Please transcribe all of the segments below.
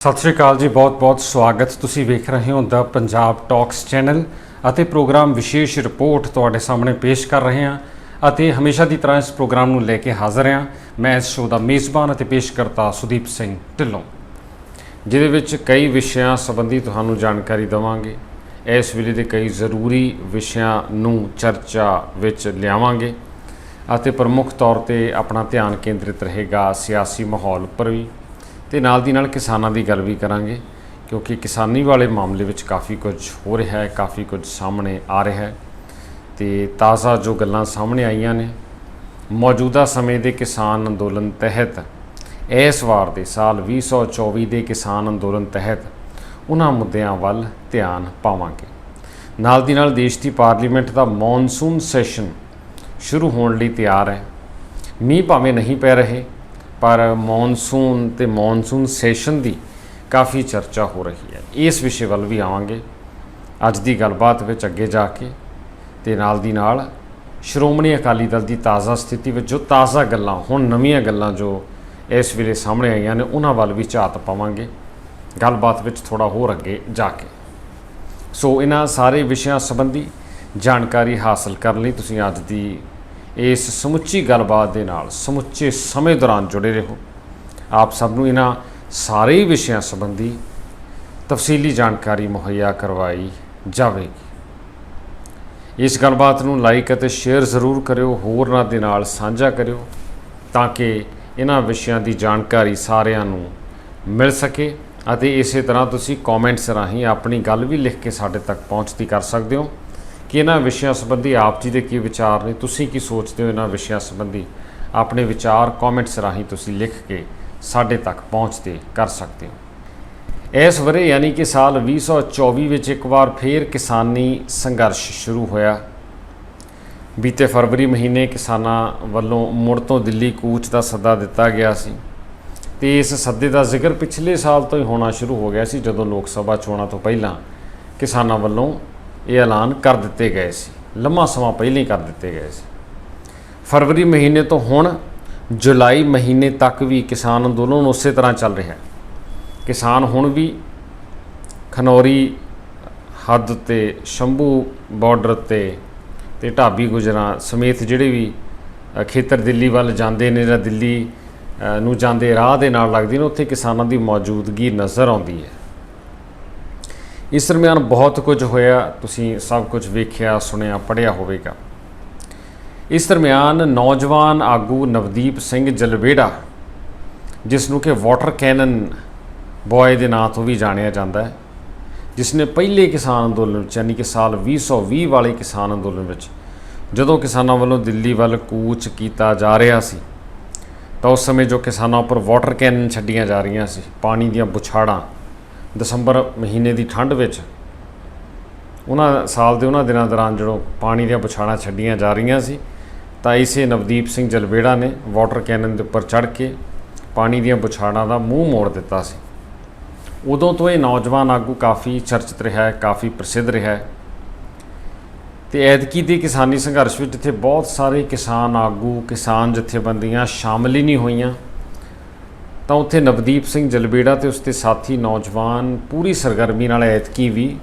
ਸਤਿ ਸ਼੍ਰੀ ਅਕਾਲ ਜੀ ਬਹੁਤ-ਬਹੁਤ ਸਵਾਗਤ। ਤੁਸੀਂ ਵੇਖ ਰਹੇ ਹੋ ਦਾ ਪੰਜਾਬ ਟਾਕਸ ਚੈਨਲ ਅਤੇ ਪ੍ਰੋਗਰਾਮ ਵਿਸ਼ੇਸ਼ ਰਿਪੋਰਟ ਤੁਹਾਡੇ ਸਾਹਮਣੇ ਪੇਸ਼ ਕਰ ਰਹੇ ਹਾਂ ਅਤੇ ਹਮੇਸ਼ਾ ਦੀ ਤਰ੍ਹਾਂ ਇਸ ਪ੍ਰੋਗਰਾਮ ਨੂੰ ਲੈ ਕੇ ਹਾਜ਼ਰ ਹਾਂ। ਮੈਂ ਇਸ ਸ਼ੋਅ ਦਾ ਮੇਜ਼ਬਾਨ ਅਤੇ ਪੇਸ਼ਕਰਤਾ ਸੁਦੀਪ ਸਿੰਘ ਢਿੱਲੋਂ। ਜਿਹਦੇ ਵਿੱਚ ਕਈ ਵਿਸ਼ਿਆਂ ਸੰਬੰਧੀ ਤੁਹਾਨੂੰ ਜਾਣਕਾਰੀ ਦੇਵਾਂਗੇ। ਇਸ ਵੇਲੇ ਦੇ ਕਈ ਜ਼ਰੂਰੀ ਵਿਸ਼ਿਆਂ ਨੂੰ ਚਰਚਾ ਵਿੱਚ ਲਿਆਵਾਂਗੇ ਅਤੇ ਪ੍ਰਮੁੱਖ ਤੌਰ ਤੇ ਆਪਣਾ ਧਿਆਨ ਕੇਂਦਰਿਤ ਰਹੇਗਾ ਸਿਆਸੀ ਮਾਹੌਲ ਉੱਪਰ ਵੀ। ਤੇ ਨਾਲ ਦੀ ਨਾਲ ਕਿਸਾਨਾਂ ਦੀ ਗੱਲ ਵੀ ਕਰਾਂਗੇ, ਕਿਉਂਕਿ ਕਿਸਾਨੀ ਵਾਲੇ ਮਾਮਲੇ ਵਿੱਚ ਕਾਫੀ ਕੁਝ ਹੋ ਰਿਹਾ ਹੈ, ਕਾਫੀ ਕੁਝ ਸਾਹਮਣੇ ਆ ਰਿਹਾ ਹੈ। ਤੇ ਤਾਜ਼ਾ ਜੋ ਗੱਲਾਂ ਸਾਹਮਣੇ ਆਈਆਂ ਨੇ, ਮੌਜੂਦਾ ਸਮੇਂ ਦੇ ਕਿਸਾਨ ਅੰਦੋਲਨ ਤਹਿਤ, ਇਸ ਵਾਰ ਦੇ ਸਾਲ 2024 ਦੇ ਕਿਸਾਨ ਅੰਦੋਲਨ ਤਹਿਤ ਉਹਨਾਂ ਮੁੱਦਿਆਂ ਵੱਲ ਧਿਆਨ ਪਾਵਾਂਗੇ। ਨਾਲ ਦੀ ਨਾਲ ਦੇਸ਼ ਦੀ ਪਾਰਲੀਮੈਂਟ ਦਾ ਮੌਨਸੂਨ ਸੈਸ਼ਨ ਸ਼ੁਰੂ ਹੋਣ ਲਈ ਤਿਆਰ ਹੈ। ਮੀਂਹ ਭਾਵੇਂ ਨਹੀਂ ਪੈ ਰਹੇ ਪਰ ਮੌਨਸੂਨ ਤੇ ਮੌਨਸੂਨ ਸੈਸ਼ਨ ਦੀ ਕਾਫੀ ਚਰਚਾ ਹੋ ਰਹੀ ਹੈ। ਇਸ ਵਿਸ਼ੇ ਵੱਲ ਵੀ ਆਵਾਂਗੇ। ਅੱਜ ਦੀ ਗੱਲਬਾਤ ਵਿੱਚ ਅੱਗੇ ਜਾ ਕੇ ਤੇ ਨਾਲ ਦੀ ਨਾਲ ਸ਼੍ਰੋਮਣੀ ਅਕਾਲੀ ਦਲ ਦੀ ਤਾਜ਼ਾ ਸਥਿਤੀ ਵਿੱਚ ਜੋ ਤਾਜ਼ਾ ਗੱਲਾਂ, ਹੁਣ ਨਵੀਆਂ ਗੱਲਾਂ ਜੋ ਇਸ ਵੇਲੇ ਸਾਹਮਣੇ ਆਈਆਂ ਨੇ, ਉਹਨਾਂ ਵੱਲ ਵੀ ਝਾਤ ਪਾਵਾਂਗੇ। ਗੱਲਬਾਤ ਵਿੱਚ ਥੋੜਾ ਹੋਰ ਅੱਗੇ ਜਾ ਕੇ। ਸੋ ਇਹਨਾਂ ਸਾਰੇ ਵਿਸ਼ਿਆਂ ਸੰਬੰਧੀ ਜਾਣਕਾਰੀ ਹਾਸਲ ਕਰਨ ਲਈ ਤੁਸੀਂ ਅੱਜ ਦੀ ਇਸ ਸਮੁੱਚੀ ਗੱਲਬਾਤ ਦੇ ਨਾਲ ਸਮੁੱਚੇ ਸਮੇਂ ਦੌਰਾਨ ਜੁੜੇ ਰਹੋ। ਆਪ ਸਭ ਨੂੰ ਇਹਨਾਂ ਸਾਰੇ ਹੀ ਵਿਸ਼ਿਆਂ ਸੰਬੰਧੀ ਤਫਸੀਲੀ ਜਾਣਕਾਰੀ ਮੁਹੱਈਆ ਕਰਵਾਈ ਜਾਵੇਗੀ। ਇਸ ਗੱਲਬਾਤ ਨੂੰ ਲਾਈਕ ਅਤੇ ਸ਼ੇਅਰ ਜ਼ਰੂਰ ਕਰਿਓ ਹੋਰਨਾਂ ਦੇ ਨਾਲ ਸਾਂਝਾ ਕਰਿਓ, ਤਾਂ ਕਿ ਇਹਨਾਂ ਵਿਸ਼ਿਆਂ ਦੀ ਜਾਣਕਾਰੀ ਸਾਰਿਆਂ ਨੂੰ ਮਿਲ ਸਕੇ ਅਤੇ ਇਸੇ ਤਰ੍ਹਾਂ ਤੁਸੀਂ ਕਮੈਂਟਸ ਰਾਹੀਂ ਆਪਣੀ ਗੱਲ ਵੀ ਲਿਖ ਕੇ ਸਾਡੇ ਤੱਕ ਪਹੁੰਚਦੀ ਕਰ ਸਕਦੇ ਹੋ। ਕਿ ਇਹਨਾਂ ਵਿਸ਼ਿਆਂ ਸੰਬੰਧੀ ਆਪ ਜੀ ਦੇ ਕੀ ਵਿਚਾਰ ਨੇ? ਤੁਸੀਂ ਕੀ ਸੋਚਦੇ ਹੋ ਇਹਨਾਂ ਵਿਸ਼ਿਆਂ ਸੰਬੰਧੀ? ਆਪਣੇ ਵਿਚਾਰ ਕਮੈਂਟਸ ਰਾਹੀਂ ਤੁਸੀਂ ਲਿਖ ਕੇ ਸਾਡੇ ਤੱਕ ਪਹੁੰਚਦੇ ਕਰ ਸਕਦੇ ਹੋ। ਇਸ ਵਰੇ ਯਾਨੀ ਕਿ ਸਾਲ 2024 ਵਿੱਚ ਇੱਕ ਵਾਰ ਫੇਰ ਕਿਸਾਨੀ ਸੰਘਰਸ਼ ਸ਼ੁਰੂ ਹੋਇਆ। ਬੀਤੇ ਫਰਵਰੀ ਮਹੀਨੇ ਕਿਸਾਨਾਂ ਵੱਲੋਂ ਮੁੜ ਤੋਂ ਦਿੱਲੀ ਕੂਚ ਦਾ ਸੱਦਾ ਦਿੱਤਾ ਗਿਆ ਸੀ ਤੇ ਇਸ ਸੱਦੇ ਦਾ ਜ਼ਿਕਰ ਪਿਛਲੇ ਸਾਲ ਤੋਂ ਹੀ ਹੋਣਾ ਸ਼ੁਰੂ ਹੋ ਗਿਆ ਸੀ ਜਦੋਂ ਲੋਕ ਸਭਾ ਚੋਣਾਂ ਤੋਂ ਪਹਿਲਾਂ ਕਿਸਾਨਾਂ ਵੱਲੋਂ ਇਹ ਐਲਾਨ ਕਰ ਦਿੱਤੇ ਗਏ ਸੀ। ਲੰਮਾ ਸਮਾਂ ਪਹਿਲਾਂ ਹੀ ਕਰ ਦਿੱਤੇ ਗਏ ਸੀ। ਫਰਵਰੀ ਮਹੀਨੇ ਤੋਂ ਹੁਣ, ਜੁਲਾਈ ਮਹੀਨੇ ਤੱਕ ਵੀ ਕਿਸਾਨ ਅੰਦੋਲਨ ਉਸੇ ਤਰ੍ਹਾਂ ਚੱਲ ਰਿਹਾ ਹੈ। ਕਿਸਾਨ ਹੁਣ ਵੀ ਖਨੌਰੀ ਹੱਦ ਤੇ, ਸ਼ੰਭੂ ਬਾਰਡਰ ਤੇ ਤੇ ਢਾਬੀ ਗੁਜਰਾਂ ਸਮੇਤ ਜਿਹੜੇ ਵੀ ਖੇਤਰ ਦਿੱਲੀ ਵੱਲ ਜਾਂਦੇ ਨੇ ਜਾਂ ਦਿੱਲੀ ਨੂੰ ਜਾਂਦੇ ਰਾਹ ਦੇ ਨਾਲ ਲੱਗਦੇ ਨੇ, ਉੱਥੇ ਕਿਸਾਨਾਂ ਦੀ ਮੌਜੂਦਗੀ ਨਜ਼ਰ ਆਉਂਦੀ ਹੈ। ਇਸ ਦਰਮਿਆਨ ਬਹੁਤ ਕੁਝ ਹੋਇਆ, ਤੁਸੀਂ ਸਭ ਕੁਝ ਵੇਖਿਆ, ਸੁਣਿਆ, ਪੜ੍ਹਿਆ ਹੋਵੇਗਾ। ਇਸ ਦਰਮਿਆਨ ਨੌਜਵਾਨ ਆਗੂ ਨਵਦੀਪ ਸਿੰਘ ਜਲਵੇੜਾ, ਜਿਸ ਨੂੰ ਕਿ ਵਾਟਰ ਕੈਨਨ ਬॉय ਦੇ ਨਾਂ ਤੋਂ ਵੀ ਜਾਣਿਆ ਜਾਂਦਾ ਹੈ, ਜਿਸ ਨੇ ਪਹਿਲੇ ਕਿਸਾਨ ਅੰਦੋਲਨ ਵਿੱਚ, ਯਾਨੀ ਕਿ ਸਾਲ 2020 ਵਾਲੇ ਕਿਸਾਨ ਅੰਦੋਲਨ ਵਿੱਚ, ਜਦੋਂ ਕਿਸਾਨਾਂ ਵੱਲੋਂ ਦਿੱਲੀ ਵੱਲ ਕੂਚ ਕੀਤਾ ਜਾ ਰਿਹਾ ਸੀ, ਤਾਂ ਉਸ ਸਮੇਂ ਜੋ ਕਿਸਾਨਾਂ ਉੱਪਰ ਵਾਟਰ ਕੈਨਨ ਛੱਡੀਆਂ ਜਾ ਰਹੀਆਂ ਸੀ, ਪਾਣੀ ਦੀਆਂ ਬੁਛਾੜਾਂ ਦਸੰਬਰ ਮਹੀਨੇ ਦੀ ਠੰਡ ਵਿੱਚ ਉਹਨਾਂ ਸਾਲ ਦੇ ਉਹਨਾਂ ਦਿਨਾਂ ਦੌਰਾਨ ਜਦੋਂ ਪਾਣੀ ਦੀਆਂ ਬੁਛਾੜਾਂ ਛੱਡੀਆਂ ਜਾ ਰਹੀਆਂ ਸੀ, ਤਾਂ ਇਸੇ ਨਵਦੀਪ ਸਿੰਘ ਜਲਵੇੜਾ ਨੇ ਵਾਟਰ ਕੈਨਨ ਦੇ ਉੱਪਰ ਚੜ੍ਹ ਕੇ ਪਾਣੀ ਦੀਆਂ ਬੁਛਾੜਾਂ ਦਾ ਮੂੰਹ ਮੋੜ ਦਿੱਤਾ ਸੀ। ਉਦੋਂ ਤੋਂ ਇਹ ਨੌਜਵਾਨ ਆਗੂ ਕਾਫੀ ਚਰਚਿਤ ਰਿਹਾ ਹੈ, ਕਾਫੀ ਪ੍ਰਸਿੱਧ ਰਿਹਾ ਹੈ ਤੇ ਐਤਕੀ ਦੇ ਕਿਸਾਨੀ ਸੰਘਰਸ਼ ਵਿੱਚ ਜਿੱਥੇ ਬਹੁਤ ਸਾਰੇ ਕਿਸਾਨ ਆਗੂ, ਕਿਸਾਨ ਜਥੇਬੰਦੀਆਂ ਸ਼ਾਮਲ ਹੀ ਨਹੀਂ ਹੋਈਆਂ। ਤਾਂ ਉੱਥੇ ਨਵਦੀਪ ਸਿੰਘ ਜਲਬੇੜਾ ਤੇ ਉਸਦੇ ਸਾਥੀ ਨੌਜਵਾਨ ਪੂਰੀ ਸਰਗਰਮੀ ਨਾਲ ਐਤਕੀ ਵੀ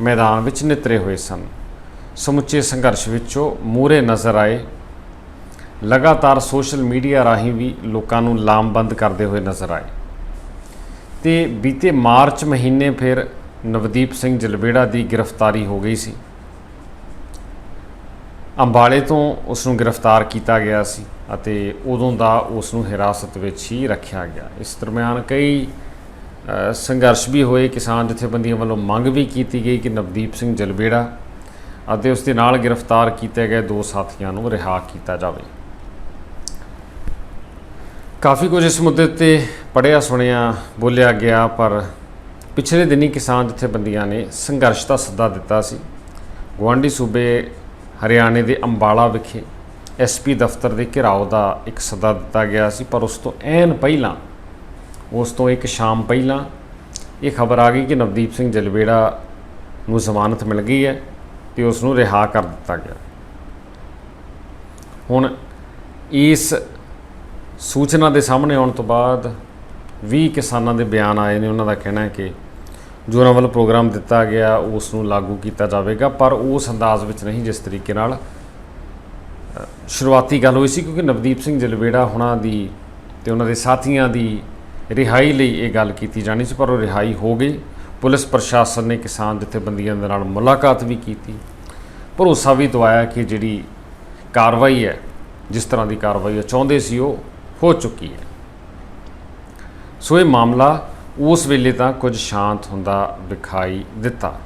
ਮੈਦਾਨ ਵਿੱਚ ਨਿਤਰੇ ਹੋਏ ਸਨ। ਸਮੁੱਚੇ ਸੰਘਰਸ਼ ਵਿੱਚੋਂ ਮੂਰੇ ਨਜ਼ਰ ਆਏ। ਲਗਾਤਾਰ ਸੋਸ਼ਲ ਮੀਡੀਆ ਰਾਹੀਂ ਵੀ ਲੋਕਾਂ ਨੂੰ ਲਾਮਬੰਦ ਕਰਦੇ ਹੋਏ ਨਜ਼ਰ ਆਏ। ਤੇ ਬੀਤੇ ਮਾਰਚ ਮਹੀਨੇ ਫਿਰ ਨਵਦੀਪ ਸਿੰਘ ਜਲਬੇੜਾ ਦੀ ਗ੍ਰਿਫਤਾਰੀ ਹੋ ਗਈ ਸੀ। ਅੰਬਾਲੇ ਤੋਂ ਉਸ ਨੂੰ ਗ੍ਰਿਫਤਾਰ ਕੀਤਾ ਗਿਆ ਸੀ। ਅਤੇ ਉਦੋਂ ਦਾ ਉਸ ਨੂੰ ਹਿਰਾਸਤ ਵਿੱਚ ਹੀ ਰੱਖਿਆ ਗਿਆ। ਇਸ ਦਰਮਿਆਨ ਕਈ ਸੰਘਰਸ਼ ਵੀ ਹੋਏ। ਕਿਸਾਨ ਜਥੇਬੰਦੀਆਂ ਵੱਲੋਂ ਮੰਗ ਵੀ ਕੀਤੀ ਗਈ ਕਿ ਨਵਦੀਪ ਸਿੰਘ ਜਲਬੇੜਾ ਅਤੇ ਉਸ ਦੇ ਨਾਲ ਗ੍ਰਿਫਤਾਰ ਕੀਤੇ ਗਏ ਦੋ ਸਾਥੀਆਂ ਨੂੰ ਰਿਹਾ ਕੀਤਾ ਜਾਵੇ। ਕਾਫੀ ਕੁਝ ਇਸ ਮੁੱਦੇ ਤੇ ਪੜਿਆ ਸੁਣਿਆ, ਬੋਲਿਆ ਗਿਆ, ਪਰ ਪਿਛਲੇ ਦਿਨੀ ਕਿਸਾਨ ਜਥੇਬੰਦੀਆਂ ਨੇ ਸੰਘਰਸ਼ ਦਾ ਸੱਦਾ ਦਿੱਤਾ ਸੀ। ਗੁਆਂਢੀ ਸੂਬੇ ਹਰਿਆਣੇ ਦੇ ਅੰਬਾਲਾ ਵਿਖੇ ਐਸਪੀ ਦਫ਼ਤਰ ਦੇ ਘਿਰਾਓ ਦਾ ਇੱਕ ਸੱਦਾ ਦਿੱਤਾ ਗਿਆ ਸੀ, ਪਰ ਉਸ ਤੋਂ ਐਨ ਪਹਿਲਾਂ, ਉਸ ਤੋਂ ਇੱਕ ਸ਼ਾਮ ਪਹਿਲਾਂ ਇਹ ਖਬਰ ਆ ਗਈ ਕਿ ਨਵਦੀਪ ਸਿੰਘ ਜਲਵੇੜਾ ਨੂੰ ਜ਼ਮਾਨਤ ਮਿਲ ਗਈ ਹੈ ਤੇ ਉਸ ਨੂੰ ਰਿਹਾ ਕਰ ਦਿੱਤਾ ਗਿਆ। ਹੁਣ ਇਸ ਸੂਚਨਾ ਦੇ ਸਾਹਮਣੇ ਆਉਣ ਤੋਂ ਬਾਅਦ 20 ਕਿਸਾਨਾਂ ਦੇ ਬਿਆਨ ਆਏ ਨੇ, ਉਹਨਾਂ ਦਾ ਕਹਿਣਾ ਹੈ ਕਿ ਜੋ ਉਹਨਾਂ ਵੱਲੋਂ ਪ੍ਰੋਗਰਾਮ ਦਿੱਤਾ ਗਿਆ, ਉਸ ਨੂੰ ਲਾਗੂ ਕੀਤਾ ਜਾਵੇਗਾ, ਪਰ ਉਸ ਅੰਦਾਜ਼ ਵਿੱਚ ਨਹੀਂ, ਜਿਸ ਤਰੀਕੇ ਨਾਲ ਸ਼ੁਰੂਆਤੀ ਗੱਲ ਹੋਈ ਸੀ ਕਿਉਂਕਿ ਨਵਦੀਪ ਸਿੰਘ ਜਲਵੇੜਾ ਹੁਣਾਂ ਦੀ ਤੇ ਉਹਨਾਂ ਦੇ ਸਾਥੀਆਂ ਦੀ ਰਿਹਾਈ ਲਈ ਇਹ ਗੱਲ ਕੀਤੀ ਜਾਣੀ ਸੀ, ਪਰ ਉਹ ਰਿਹਾਈ ਹੋ ਗਈ। ਪੁਲਿਸ ਪ੍ਰਸ਼ਾਸਨ ਨੇ ਕਿਸਾਨ ਜਥੇਬੰਦੀਆਂ ਦੇ ਨਾਲ ਮੁਲਾਕਾਤ ਵੀ ਕੀਤੀ। ਭਰੋਸਾ ਵੀ ਦਵਾਇਆ ਕਿ ਜਿਹੜੀ ਕਾਰਵਾਈ ਹੈ, ਜਿਸ ਤਰ੍ਹਾਂ ਦੀ ਕਾਰਵਾਈ ਉਹ ਚਾਹੁੰਦੇ ਸੀ, ਉਹ ਹੋ ਚੁੱਕੀ ਹੈ। ਸੋ ਇਹ ਮਾਮਲਾ ਉਸ ਵੇਲੇ ਤਾਂ ਕੁਝ ਸ਼ਾਂਤ ਹੁੰਦਾ ਵਿਖਾਈ ਦਿੱਤਾ।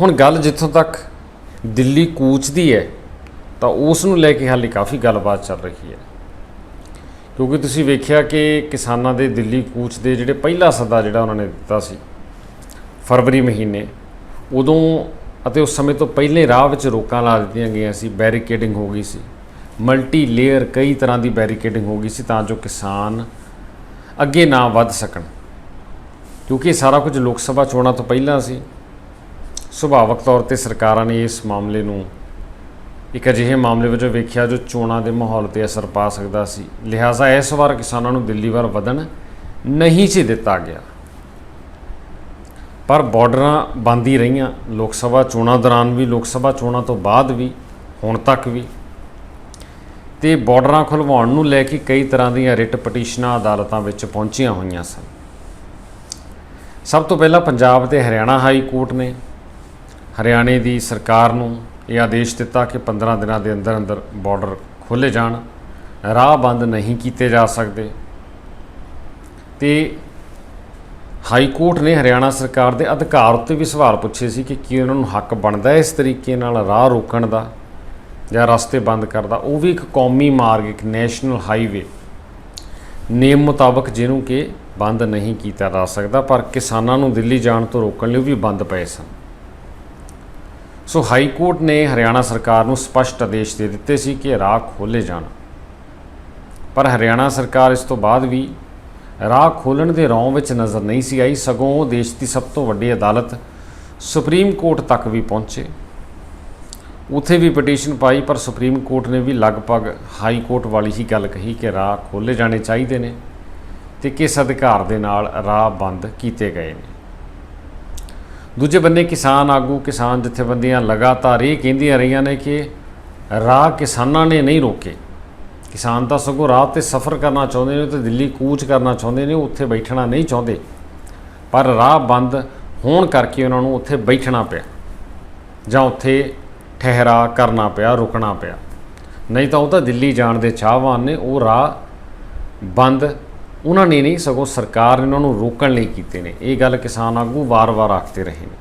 ਹੁਣ ਗੱਲ ਜਿੱਥੋਂ ਤੱਕ ਦਿੱਲੀ ਕੂਚ ਦੀ ਹੈ ਤਾਂ ਉਸ ਨੂੰ ਲੈ ਕੇ ਹਾਲੇ ਕਾਫੀ ਗੱਲਬਾਤ ਚੱਲ ਰਹੀ ਹੈ। ਕਿਉਂਕਿ ਤੁਸੀਂ ਵੇਖਿਆ ਕਿ ਕਿਸਾਨਾਂ ਦੇ ਦਿੱਲੀ ਕੂਚ ਦੇ ਜਿਹੜੇ ਪਹਿਲਾ ਸੱਦਾ ਜਿਹੜਾ ਉਹਨਾਂ ਨੇ ਦਿੱਤਾ ਸੀ, ਫਰਵਰੀ ਮਹੀਨੇ, ਉਦੋਂ ਅਤੇ ਉਸ ਸਮੇਂ ਤੋਂ ਪਹਿਲੇ ਰਾਹ ਵਿੱਚ ਰੋਕਾਂ ਲਾ ਦਿੱਤੀਆਂ ਗਈਆਂ ਸੀ, ਬੈਰੀਕੇਡਿੰਗ ਹੋ ਗਈ ਸੀ। ਮਲਟੀ ਲੇਅਰ ਕਈ ਤਰ੍ਹਾਂ ਦੀ ਬੈਰੀਕੇਡਿੰਗ ਹੋ ਗਈ ਸੀ ਤਾਂ ਜੋ ਕਿਸਾਨ ਅੱਗੇ ਨਾ ਵੱਧ ਸਕਣ। ਕਿਉਂਕਿ ਇਹ ਸਾਰਾ ਕੁਝ ਲੋਕ ਸਭਾ ਚੋਣਾਂ ਤੋਂ ਪਹਿਲਾਂ ਸੀ। ਸੁਭਾਵਕ ਤੌਰ ਤੇ ਸਰਕਾਰਾਂ ਨੇ ਇਸ ਮਾਮਲੇ ਨੂੰ ਇੱਕ ਅਜਿਹੇ ਮਾਮਲੇ ਵਜੋਂ ਵੇਖਿਆ ਜੋ ਚੋਣਾਂ ਦੇ ਮਾਹੌਲ ਤੇ ਅਸਰ ਪਾ ਸਕਦਾ ਸੀ। ਲਿਹਾਜ਼ਾ ਇਸ ਵਾਰ ਕਿਸਾਨਾਂ ਨੂੰ ਦਿੱਲੀ ਵਾਰ ਵਧਣ ਨਹੀਂ ਸੀ ਦਿੱਤਾ ਗਿਆ। ਪਰ ਬਾਰਡਰਾਂ ਬੰਦ ਹੀ ਰਹੀਆਂ। ਲੋਕ ਸਭਾ ਚੋਣਾਂ ਦੌਰਾਨ ਵੀ, ਲੋਕ ਸਭਾ ਚੋਣਾਂ ਤੋਂ ਬਾਅਦ ਵੀ, ਹੁਣ ਤੱਕ ਵੀ। ਤੇ ਬਾਰਡਰਾਂ ਖੁਲਵਾਉਣ ਨੂੰ ਲੈ ਕੇ ਕਈ ਤਰ੍ਹਾਂ ਦੀਆਂ ਰਿਟ ਪਟੀਸ਼ਨਾਂ ਅਦਾਲਤਾਂ ਵਿੱਚ ਪਹੁੰਚੀਆਂ ਹੋਈਆਂ ਸਨ। ਸਭ ਤੋਂ ਪਹਿਲਾਂ ਪੰਜਾਬ ਤੇ ਹਰਿਆਣਾ ਹਾਈ ਕੋਰਟ ਨੇ ਹਰਿਆਣੇ ਦੀ ਸਰਕਾਰ ਨੂੰ ਇਹ ਆਦੇਸ਼ ਦਿੱਤਾ ਕਿ 15 ਦਿਨਾਂ ਦੇ ਅੰਦਰ ਅੰਦਰ ਬਾਰਡਰ ਖੋਲੇ ਜਾਣ। ਰਾਹ ਬੰਦ ਨਹੀਂ ਕੀਤੇ ਜਾ ਸਕਦੇ। ਤੇ ਹਾਈ ਕੋਰਟ ਨੇ ਹਰਿਆਣਾ ਸਰਕਾਰ ਦੇ ਅਧਿਕਾਰ ਉੱਤੇ ਵੀ ਸਵਾਲ ਪੁੱਛੇ ਸੀ ਕਿ ਕੀ ਉਹਨਾਂ ਨੂੰ ਹੱਕ ਬਣਦਾ ਹੈ ਇਸ ਤਰੀਕੇ ਨਾਲ ਰਾਹ ਰੋਕਣ ਦਾ ਜਾਂ ਰਸਤੇ ਬੰਦ ਕਰਦਾ ਉਹ ਵੀ ਇੱਕ ਕੌਮੀ ਮਾਰਗ, ਇੱਕ ਨੈਸ਼ਨਲ ਹਾਈਵੇ ਨੇਮ ਮੁਤਾਬਕ ਜਿਹਨੂੰ ਕਿ ਬੰਦ ਨਹੀਂ ਕੀਤਾ ਜਾ ਸਕਦਾ, ਪਰ ਕਿਸਾਨਾਂ ਨੂੰ ਦਿੱਲੀ ਜਾਣ ਤੋਂ ਰੋਕਣ ਲਈ ਉਹ ਵੀ ਬੰਦ ਪਏ ਸਨ। ਸੋ ਹਾਈ ਕੋਰਟ ਨੇ ਹਰਿਆਣਾ ਸਰਕਾਰ ਨੂੰ ਸਪਸ਼ਟ ਆਦੇਸ਼ ਦੇ ਦਿੱਤੇ ਸੀ ਕਿ ਰਾਹ ਖੋਲੇ ਜਾਣ। ਪਰ ਹਰਿਆਣਾ ਸਰਕਾਰ ਇਸ ਤੋਂ ਬਾਅਦ ਵੀ ਰਾਹ ਖੋਲਣ ਦੇ ਰੌਂ ਵਿੱਚ ਨਜ਼ਰ ਨਹੀਂ ਸੀ ਆਈ। ਸਗੋਂ ਉਹ ਦੇਸ਼ ਦੀ ਸਭ ਤੋਂ ਵੱਡੀ ਅਦਾਲਤ ਸੁਪਰੀਮ ਕੋਰਟ ਤੱਕ ਵੀ ਪਹੁੰਚੇ। ਉਥੇ ਵੀ ਪਟੀਸ਼ਨ ਪਾਈ, ਪਰ ਸੁਪਰੀਮ ਕੋਰਟ ਨੇ ਵੀ ਲਗਭਗ ਹਾਈ ਕੋਰਟ ਵਾਲੀ ਹੀ ਗੱਲ ਕਹੀ ਕਿ ਰਾਹ ਖੋਲੇ ਜਾਣੇ ਚਾਹੀਦੇ ਨੇ ਤੇ ਕਿਸ ਅਧਿਕਾਰ ਦੇ ਨਾਲ ਰਾਹ ਬੰਦ ਕੀਤੇ ਗਏ ਨੇ। ਦੂਜੇ ਬੰਨੇ ਕਿਸਾਨ ਆਗੂ, ਕਿਸਾਨ ਜਥੇਬੰਦੀਆਂ ਲਗਾਤਾਰ ਇਹ ਕਹਿੰਦੀਆਂ ਰਹੀਆਂ ਨੇ ਕਿ ਰਾਹ ਕਿਸਾਨਾਂ ਨੇ ਨਹੀਂ ਰੋਕੇ। ਕਿਸਾਨ ਤਾਂ ਸਗੋਂ ਰਾਹ ਤੇ ਸਫ਼ਰ ਕਰਨਾ ਚਾਹੁੰਦੇ ਨੇ ਤੇ ਦਿੱਲੀ ਕੂਚ ਕਰਨਾ ਚਾਹੁੰਦੇ ਨੇ, ਉੱਥੇ ਬੈਠਣਾ ਨਹੀਂ ਚਾਹੁੰਦੇ। ਪਰ ਰਾਹ ਬੰਦ ਹੋਣ ਕਰਕੇ ਉਹਨਾਂ ਨੂੰ ਉੱਥੇ ਬੈਠਣਾ ਪਿਆ। ਜਾਂ ਉੱਥੇ ਠਹਿਰਾ ਕਰਨਾ ਪਿਆ, ਰੁਕਣਾ ਪਿਆ। ਨਹੀਂ ਤਾਂ ਉਹ ਤਾਂ ਦਿੱਲੀ ਜਾਣ ਦੇ ਚਾਹਵਾਨ ਨੇ, ਉਹ ਰਾਹ ਬੰਦ ਉਹਨਾਂ ਨੇ ਨਹੀਂ, ਸਗੋਂ ਸਰਕਾਰ ਨੇ ਉਹਨਾਂ ਨੂੰ ਰੋਕਣ ਲਈ ਕੀਤੇ ਨੇ। ਇਹ ਗੱਲ ਕਿਸਾਨ ਆਗੂ ਵਾਰ-ਵਾਰ ਆਖਦੇ ਰਹੇ ਨੇ।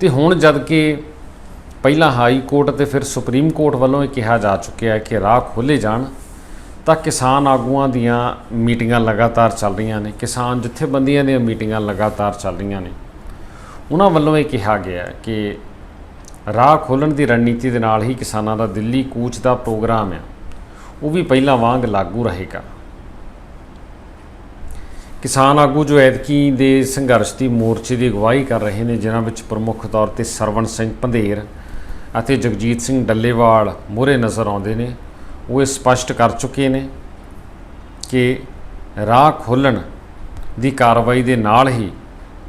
ਤੇ ਹੁਣ ਜਦ ਕਿ ਪਹਿਲਾਂ ਹਾਈ ਕੋਰਟ ਤੇ ਫਿਰ ਸੁਪਰੀਮ ਕੋਰਟ ਵੱਲੋਂ ਇਹ ਕਿਹਾ ਜਾ ਚੁੱਕਿਆ ਹੈ ਕਿ ਰਾਹ ਖੋਲੇ ਜਾਣ, ਤਾਂ ਕਿਸਾਨ ਆਗੂਆਂ ਦੀਆਂ ਮੀਟਿੰਗਾਂ ਲਗਾਤਾਰ ਚੱਲ ਰਹੀਆਂ ਨੇ। ਕਿਸਾਨ ਜਥੇਬੰਦੀਆਂ ਦੀਆਂ ਮੀਟਿੰਗਾਂ ਲਗਾਤਾਰ ਚੱਲ ਰਹੀਆਂ ਨੇ। ਉਹਨਾਂ ਵੱਲੋਂ ਇਹ ਕਿਹਾ ਗਿਆ ਕਿ ਰਾਹ ਖੋਲਣ ਦੀ ਰਣਨੀਤੀ ਦੇ ਨਾਲ ਹੀ ਕਿਸਾਨਾਂ ਦਾ ਦਿੱਲੀ ਕੂਚ ਦਾ ਪ੍ਰੋਗਰਾਮ ਆ। ਉਹ ਵੀ ਪਹਿਲਾਂ ਵਾਂਗ ਲਾਗੂ ਰਹੇਗਾ। ਕਿਸਾਨ ਆਗੂ ਜੋ ਐਤਕੀ ਦੇ ਸੰਘਰਸ਼ ਦੀ ਮੋਰਚੇ ਦੀ ਅਗਵਾਈ ਕਰ ਰਹੇ ਨੇ, ਜਿਨ੍ਹਾਂ ਵਿੱਚ ਪ੍ਰਮੁੱਖ ਤੌਰ ਤੇ ਸਰਵਣ ਸਿੰਘ ਪੰਧੇਰ ਅਤੇ ਜਗਜੀਤ ਸਿੰਘ ਡੱਲੇਵਾਲ ਮੂਹਰੇ ਨਜ਼ਰ ਆਉਂਦੇ ਨੇ। ਉਹ ਇਹ ਸਪਸ਼ਟ ਕਰ ਚੁੱਕੇ ਨੇ ਕਿ ਰਾਹ ਖੋਲਣ ਦੀ ਕਾਰਵਾਈ ਦੇ ਨਾਲ ਹੀ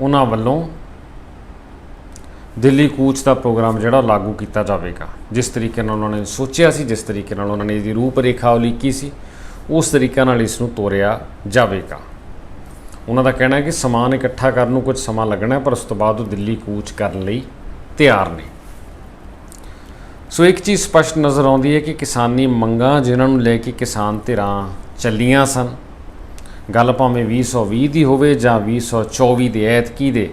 ਉਹਨਾਂ ਵੱਲੋਂ ਦਿੱਲੀ ਕੂਚ ਦਾ ਪ੍ਰੋਗਰਾਮ ਜਿਹੜਾ ਲਾਗੂ ਕੀਤਾ ਜਾਵੇਗਾ। ਜਿਸ ਤਰੀਕੇ ਨਾਲ ਉਹਨਾਂ ਨੇ ਸੋਚਿਆ ਸੀ, ਜਿਸ ਤਰੀਕੇ ਨਾਲ ਉਹਨਾਂ ਨੇ ਇਹਦੀ ਰੂਪਰੇਖਾ ਉਲੀਕੀ ਸੀ, ਉਸ ਤਰੀਕੇ ਨਾਲ ਇਸ ਨੂੰ ਤੋਰਿਆ ਜਾਵੇਗਾ। ਉਹਨਾਂ ਦਾ ਕਹਿਣਾ ਹੈ ਕਿ ਸਮਾਨ ਇਕੱਠਾ ਕਰਨ ਨੂੰ ਕੁਝ ਸਮਾਂ ਲੱਗਣਾ ਪਰ ਉਸ ਤੋਂ ਬਾਅਦ ਉਹ ਦਿੱਲੀ ਕੂਚ ਕਰਨ ਲਈ ਤਿਆਰ ਨੇ। ਸੋ ਇੱਕ ਚੀਜ਼ ਸਪਸ਼ਟ ਨਜ਼ਰ ਆਉਂਦੀ ਹੈ ਕਿ ਕਿਸਾਨੀ ਮੰਗਾਂ ਜਿਨ੍ਹਾਂ ਨੂੰ ਲੈ ਕੇ ਕਿਸਾਨ ਧਿਰਾਂ ਚੱਲੀਆਂ ਸਨ, ਗੱਲ ਭਾਵੇਂ 2020 ਦੀ ਹੋਵੇ ਜਾਂ 2024 ਦੇ ਐਤਕੀ ਦੇ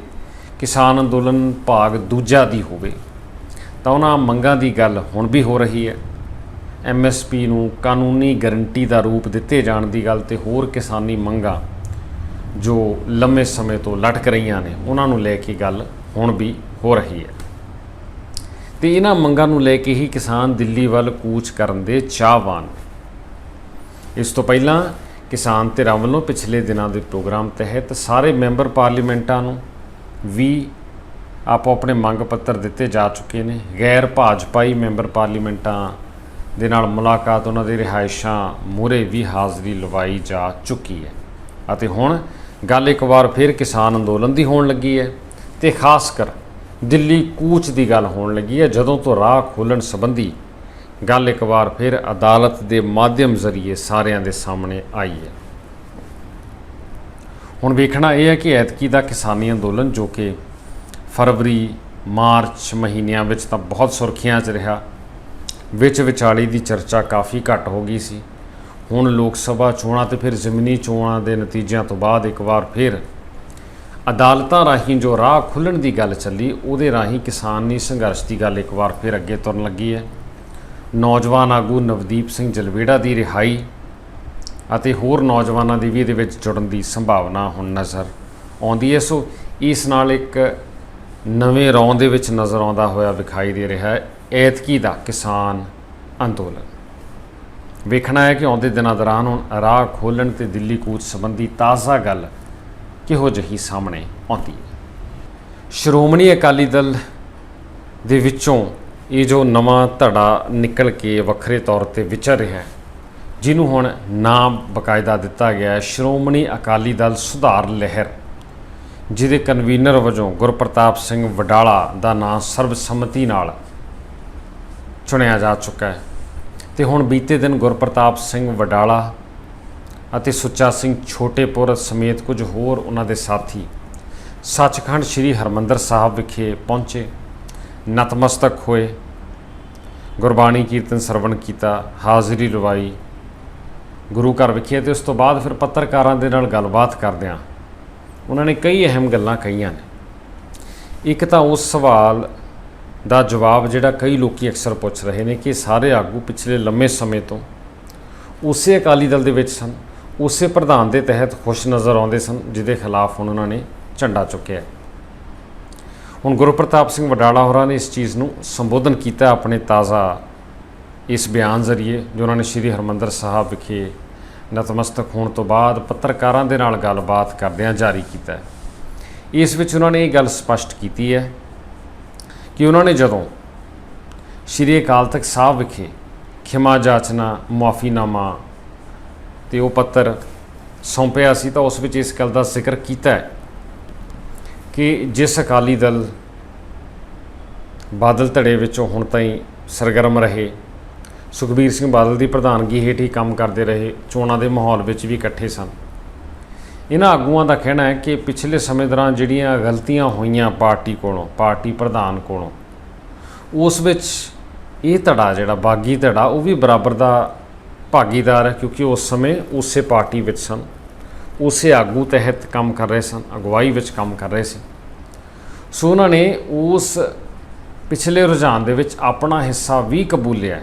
ਕਿਸਾਨ ਅੰਦੋਲਨ ਭਾਗ ਦੂਜਾ ਦੀ ਹੋਵੇ, ਤਾਂ ਉਹਨਾਂ ਮੰਗਾਂ ਦੀ ਗੱਲ ਹੁਣ ਵੀ ਹੋ ਰਹੀ ਹੈ। ਐਮਐਸਪੀ ਨੂੰ ਕਾਨੂੰਨੀ ਗਾਰੰਟੀ ਦਾ ਰੂਪ ਦਿੱਤੇ ਜਾਣ ਦੀ ਗੱਲ ਤੇ ਹੋਰ ਕਿਸਾਨੀ ਮੰਗਾਂ ਜੋ ਲੰਮੇ ਸਮੇਂ ਤੋਂ ਲਟਕ ਰਹੀਆਂ ਨੇ, ਉਹਨਾਂ ਨੂੰ ਲੈ ਕੇ ਗੱਲ ਹੁਣ ਵੀ ਹੋ ਰਹੀ ਹੈ। ਤੇ ਇਹਨਾਂ ਮੰਗਾਂ ਨੂੰ ਲੈ ਕੇ ਹੀ ਕਿਸਾਨ ਦਿੱਲੀ ਵੱਲ ਕੂਚ ਕਰਨ ਦੇ ਚਾਹਵਾਨ। ਇਸ ਤੋਂ ਪਹਿਲਾਂ ਕਿਸਾਨ ਧਿਰਾਂ ਵੱਲੋਂ ਪਿਛਲੇ ਦਿਨਾਂ ਦੇ ਪ੍ਰੋਗਰਾਮ ਤਹਿਤ ਸਾਰੇ ਮੈਂਬਰ ਪਾਰਲੀਮੈਂਟਾਂ ਨੂੰ ਵੀ ਆਪੋ ਆਪਣੇ ਮੰਗ ਪੱਤਰ ਦਿੱਤੇ ਜਾ ਚੁੱਕੇ ਨੇ। ਗੈਰ ਭਾਜਪਾਈ ਮੈਂਬਰ ਪਾਰਲੀਮੈਂਟਾਂ ਦੇ ਨਾਲ ਮੁਲਾਕਾਤ, ਉਹਨਾਂ ਦੇ ਰਿਹਾਇਸ਼ਾਂ ਮੂਹਰੇ ਵੀ ਹਾਜ਼ਰੀ ਲਵਾਈ ਜਾ ਚੁੱਕੀ ਹੈ। ਅਤੇ ਹੁਣ ਗੱਲ ਇੱਕ ਵਾਰ ਫਿਰ ਕਿਸਾਨ ਅੰਦੋਲਨ ਦੀ ਹੋਣ ਲੱਗੀ ਹੈ ਤੇ ਖਾਸ ਕਰ ਦਿੱਲੀ ਕੂਚ ਦੀ ਗੱਲ ਹੋਣ ਲੱਗੀ ਹੈ ਜਦੋਂ ਤੋਂ ਰਾਹ ਖੋਲਣ ਸੰਬੰਧੀ ਗੱਲ ਇੱਕ ਵਾਰ ਫਿਰ ਅਦਾਲਤ ਦੇ ਮਾਧਿਅਮ ਜ਼ਰੀਏ ਸਾਰਿਆਂ ਦੇ ਸਾਹਮਣੇ ਆਈ ਹੈ। ਹੁਣ ਵੇਖਣਾ ਇਹ ਹੈ ਕਿ ਐਤਕੀ ਦਾ ਕਿਸਾਨੀ ਅੰਦੋਲਨ ਜੋ ਕਿ ਫਰਵਰੀ, ਮਾਰਚ ਮਹੀਨਿਆਂ ਵਿੱਚ ਤਾਂ ਬਹੁਤ ਸੁਰਖੀਆਂ 'ਚ ਰਿਹਾ, ਵਿੱਚ ਵਿਚਾਲੀ ਦੀ ਚਰਚਾ ਕਾਫੀ ਘੱਟ ਹੋ ਗਈ ਸੀ। ਹੁਣ ਲੋਕ ਸਭਾ ਚੋਣਾਂ ਤੇ ਫਿਰ ਜ਼ਮੀਨੀ ਚੋਣਾਂ ਦੇ ਨਤੀਜਿਆਂ ਤੋਂ ਬਾਅਦ ਇੱਕ ਵਾਰ ਫਿਰ ਅਦਾਲਤਾਂ ਰਾਹੀਂ ਜੋ ਰਾਹ ਖੁੱਲਣ ਦੀ ਗੱਲ ਚੱਲੀ, ਉਹਦੇ ਰਾਹੀਂ ਕਿਸਾਨੀ ਸੰਘਰਸ਼ ਦੀ ਗੱਲ ਇੱਕ ਵਾਰ ਫਿਰ ਅੱਗੇ ਤੁਰਨ ਲੱਗੀ ਹੈ। ਨੌਜਵਾਨ ਆਗੂ ਨਵਦੀਪ ਸਿੰਘ ਜਲਵੇੜਾ ਦੀ ਰਿਹਾਈ ਅਤੇ ਹੋਰ ਨੌਜਵਾਨਾਂ ਦੀ ਵੀ ਇਹਦੇ ਵਿੱਚ ਜੁੜਨ ਦੀ ਸੰਭਾਵਨਾ ਹੁਣ ਨਜ਼ਰ ਆਉਂਦੀ ਹੈ। ਸੋ ਇਸ ਨਾਲ ਇੱਕ ਨਵੇਂ ਰੌਂ ਦੇ ਵਿੱਚ ਨਜ਼ਰ ਆਉਂਦਾ ਹੋਇਆ ਵਿਖਾਈ ਦੇ ਰਿਹਾ ਹੈ। ਐਤਕੀ ਦਾ ਕਿਸਾਨ ਅੰਦੋਲਨ। ਵੇਖਣਾ ਹੈ ਕਿ ਆਉਂਦੇ ਦਿਨਾਂ ਦੌਰਾਨ ਹੁਣ ਰਾਹ ਖੋਲਣ ਤੇ ਦਿੱਲੀ ਕੂਚ ਸੰਬੰਧੀ ਤਾਜ਼ਾ ਗੱਲ ਕਿਹੋ ਜਿਹੀ ਸਾਹਮਣੇ ਆਉਂਦੀ ਹੈ। ਸ਼੍ਰੋਮਣੀ ਅਕਾਲੀ ਦਲ ਦੇ ਵਿੱਚੋਂ ਇਹ ਜੋ ਨਵਾਂ ਧੜਾ ਨਿਕਲ ਕੇ ਵੱਖਰੇ ਤੌਰ ਤੇ ਵਿਚਰ ਰਿਹਾ ਹੈ, ਜਿਹਨੂੰ ਹੁਣ ਨਾਮ ਬਕਾਇਦਾ ਦਿੱਤਾ ਗਿਆ ਹੈ, ਸ਼੍ਰੋਮਣੀ ਅਕਾਲੀ ਦਲ ਸੁਧਾਰ ਲਹਿਰ, ਜਿਹਦੇ ਕਨਵੀਨਰ ਵਜੋਂ ਗੁਰਪ੍ਰਤਾਪ ਸਿੰਘ ਵਡਾਲਾ ਦਾ ਨਾਮ ਸਰਬਸੰਮਤੀ ਨਾਲ ਚੁਣਿਆ ਜਾ ਚੁੱਕਾ ਹੈ। ਤੇ ਹੁਣ ਬੀਤੇ ਦਿਨ ਗੁਰਪ੍ਰਤਾਪ ਸਿੰਘ ਵਡਾਲਾ ਅਤੇ ਸੁੱਚਾ ਸਿੰਘ ਛੋਟੇਪੁਰ ਸਮੇਤ ਕੁਝ ਹੋਰ ਉਹਨਾਂ ਦੇ ਸਾਥੀ ਸੱਚਖੰਡ ਸ੍ਰੀ ਹਰਮੰਦਰ ਸਾਹਿਬ ਵਿਖੇ ਪਹੁੰਚੇ, ਨਤਮਸਤਕ ਹੋਏ, ਗੁਰਬਾਣੀ ਕੀਰਤਨ ਸਰਵਣ ਕੀਤਾ, ਹਾਜ਼ਰੀ ਲਵਾਈ, ਗੁਰੂ ਘਰ ਵਿਖੇ ਤੇ ਉਸ ਤੋਂ ਬਾਅਦ ਫਿਰ ਪੱਤਰਕਾਰਾਂ ਦੇ ਨਾਲ ਗੱਲਬਾਤ ਕਰਦਿਆਂ ਉਹਨਾਂ ਨੇ ਕਈ ਅਹਿਮ ਗੱਲਾਂ ਕਹੀਆਂ ਨੇ। ਇੱਕ ਤਾਂ ਉਸ ਸਵਾਲ ਦਾ ਜਵਾਬ ਜਿਹੜਾ ਕਈ ਲੋਕੀ ਅਕਸਰ ਪੁੱਛ ਰਹੇ ਨੇ ਕਿ ਸਾਰੇ ਆਗੂ ਪਿਛਲੇ ਲੰਮੇ ਸਮੇਂ ਤੋਂ ਉਸੇ ਅਕਾਲੀ ਦਲ ਦੇ ਵਿੱਚ ਸਨ, ਉਸੇ ਪ੍ਰਧਾਨ ਦੇ ਤਹਿਤ ਖੁਸ਼ ਨਜ਼ਰ ਆਉਂਦੇ ਸਨ, ਜਿਹਦੇ ਖਿਲਾਫ ਹੁਣ ਉਹਨਾਂ ਨੇ ਝੰਡਾ ਚੁੱਕਿਆ ਹੁਣ ਗੁਰਪ੍ਰਤਾਪ ਸਿੰਘ ਵਡਾਲਾ ਹੋਰਾਂ ਨੇ ਇਸ ਚੀਜ਼ ਨੂੰ ਸੰਬੋਧਨ ਕੀਤਾ ਆਪਣੇ ਤਾਜ਼ਾ ਇਸ ਬਿਆਨ ਜ਼ਰੀਏ, ਜੋ ਉਹਨਾਂ ਨੇ ਸ੍ਰੀ ਹਰਮੰਦਰ ਸਾਹਿਬ ਵਿਖੇ ਨਤਮਸਤਕ ਹੋਣ ਤੋਂ ਬਾਅਦ ਪੱਤਰਕਾਰਾਂ ਦੇ ਨਾਲ ਗੱਲਬਾਤ ਕਰਦਿਆਂ ਜਾਰੀ ਕੀਤਾ ਇਸ ਵਿੱਚ ਉਹਨਾਂ ਨੇ ਇਹ ਗੱਲ ਸਪਸ਼ਟ ਕੀਤੀ ਹੈ ਕਿ ਉਹਨਾਂ ਨੇ ਜਦੋਂ ਸ੍ਰੀ ਅਕਾਲ ਤਖਤ ਸਾਹਿਬ ਵਿਖੇ ਖਿਮਾ ਜਾਚਨਾ ਮੁਆਫੀਨਾਮਾ ਤੇ ਉਹ ਪੱਤਰ ਸੌਂਪਿਆ ਸੀ ਤਾਂ ਉਸ ਵਿੱਚ ਇਸ ਗੱਲ ਦਾ ਜ਼ਿਕਰ ਕੀਤਾ ਹੈ ਕਿ ਜਿਸ ਅਕਾਲੀ ਦਲ ਬਾਦਲ ਧੜੇ ਵਿੱਚੋਂ ਹੁਣ ਤਾਈਂ ਸਰਗਰਮ ਰਹੇ, ਸੁਖਬੀਰ ਸਿੰਘ ਬਾਦਲ ਦੀ ਪ੍ਰਧਾਨਗੀ ਹੇਠ ਹੀ ਕੰਮ ਕਰਦੇ ਰਹੇ, ਚੋਣਾਂ ਦੇ ਮਾਹੌਲ ਵਿੱਚ ਵੀ ਇਕੱਠੇ ਸਨ। ਇਹਨਾਂ ਆਗੂਆਂ ਦਾ ਕਹਿਣਾ ਹੈ ਕਿ ਪਿਛਲੇ ਸਮੇਂ ਦੌਰਾਨ ਜਿਹੜੀਆਂ ਗਲਤੀਆਂ ਹੋਈਆਂ ਪਾਰਟੀ ਕੋਲੋਂ, ਪਾਰਟੀ ਪ੍ਰਧਾਨ ਕੋਲੋਂ, ਉਸ ਵਿੱਚ ਇਹ ਧੜਾ ਜਿਹੜਾ, ਬਾਗੀ ਧੜਾ, ਉਹ ਵੀ ਬਰਾਬਰ ਦਾ ਭਾਗੀਦਾਰ ਹੈ ਕਿਉਂਕਿ ਉਸ ਸਮੇਂ ਉਸੇ ਪਾਰਟੀ ਵਿੱਚ ਸਨ, ਉਸੇ ਆਗੂ ਤਹਿਤ ਕੰਮ ਕਰ ਰਹੇ ਸਨ, ਅਗਵਾਈ ਵਿੱਚ ਕੰਮ ਕਰ ਰਹੇ ਸੀ। ਸੋ ਉਹਨਾਂ ਨੇ ਉਸ ਪਿਛਲੇ ਰੁਝਾਨ ਦੇ ਵਿੱਚ ਆਪਣਾ ਹਿੱਸਾ ਵੀ ਕਬੂਲਿਆ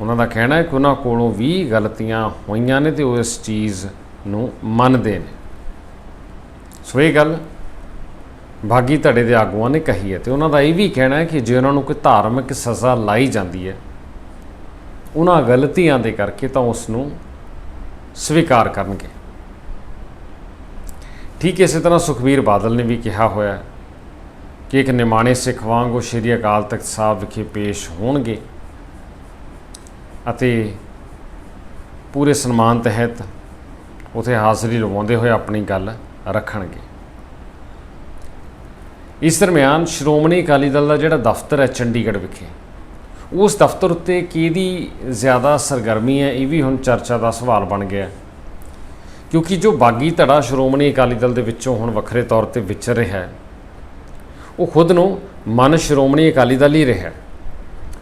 ਉਹਨਾਂ ਦਾ ਕਹਿਣਾ ਹੈ ਕਿ ਉਹਨਾਂ ਕੋਲੋਂ ਵੀ ਗਲਤੀਆਂ ਹੋਈਆਂ ਨੇ ਤੇ ਉਹ ਇਸ ਚੀਜ਼ ਨੂੰ ਮੰਨਦੇ ਨੇ। ਸੋ ਇਹ ਗੱਲ ਬਾਗੀ ਧੜੇ ਦੇ ਆਗੂਆਂ ਨੇ ਕਹੀ ਹੈ ਤੇ ਉਹਨਾਂ ਦਾ ਇਹ ਵੀ ਕਹਿਣਾ ਹੈ ਕਿ ਜੇ ਉਹਨਾਂ ਨੂੰ ਕੋਈ ਧਾਰਮਿਕ ਸਜ਼ਾ ਲਾਈ ਜਾਂਦੀ ਹੈ, ਉਹਨਾਂ ਗਲਤੀਆਂ ਦੇ ਕਰਕੇ ਤਾਂ ਉਸ ਨੂੰ ਸਵੀਕਾਰ ਕਰਨਗੇ। ਠੀਕ ਇਸੇ ਤਰ੍ਹਾਂ ਸੁਖਬੀਰ ਬਾਦਲ ਨੇ ਵੀ ਕਿਹਾ ਹੋਇਆ ਕਿ ਇੱਕ ਨਿਮਾਣੇ ਸਿੱਖ ਵਾਂਗ ਉਹ ਸ਼੍ਰੀ ਅਕਾਲ ਤਖਤ ਸਾਹਿਬ ਵਿਖੇ ਪੇਸ਼ ਹੋਣਗੇ ਅਤੇ ਪੂਰੇ ਸਨਮਾਨ ਤਹਿਤ ਉਥੇ ਹਾਜ਼ਰੀ ਲਵਾਉਂਦੇ ਹੋਏ ਆਪਣੀ ਗੱਲ ਰੱਖਣਗੇ। ਇਸ ਦਰਮਿਆਨ ਸ਼੍ਰੋਮਣੀ ਅਕਾਲੀ ਦਲ ਦਾ ਜਿਹੜਾ ਦਫ਼ਤਰ ਹੈ ਚੰਡੀਗੜ੍ਹ ਵਿਖੇ, ਉਸ ਦਫ਼ਤਰ ਉੱਤੇ ਕਿਹਦੀ ਜ਼ਿਆਦਾ ਸਰਗਰਮੀ ਹੈ, ਇਹ ਵੀ ਹੁਣ ਚਰਚਾ ਦਾ ਸਵਾਲ ਬਣ ਗਿਆ ਕਿਉਂਕਿ ਜੋ ਬਾਗੀ ਧੜਾ ਸ਼੍ਰੋਮਣੀ ਅਕਾਲੀ ਦਲ ਦੇ ਵਿੱਚੋਂ ਹੁਣ ਵੱਖਰੇ ਤੌਰ ਤੇ ਵਿਚਰ ਰਿਹਾ ਹੈ, ਉਹ ਖੁਦ ਨੂੰ ਮਨ ਸ਼੍ਰੋਮਣੀ ਅਕਾਲੀ ਦਲ ਹੀ ਰਿਹਾ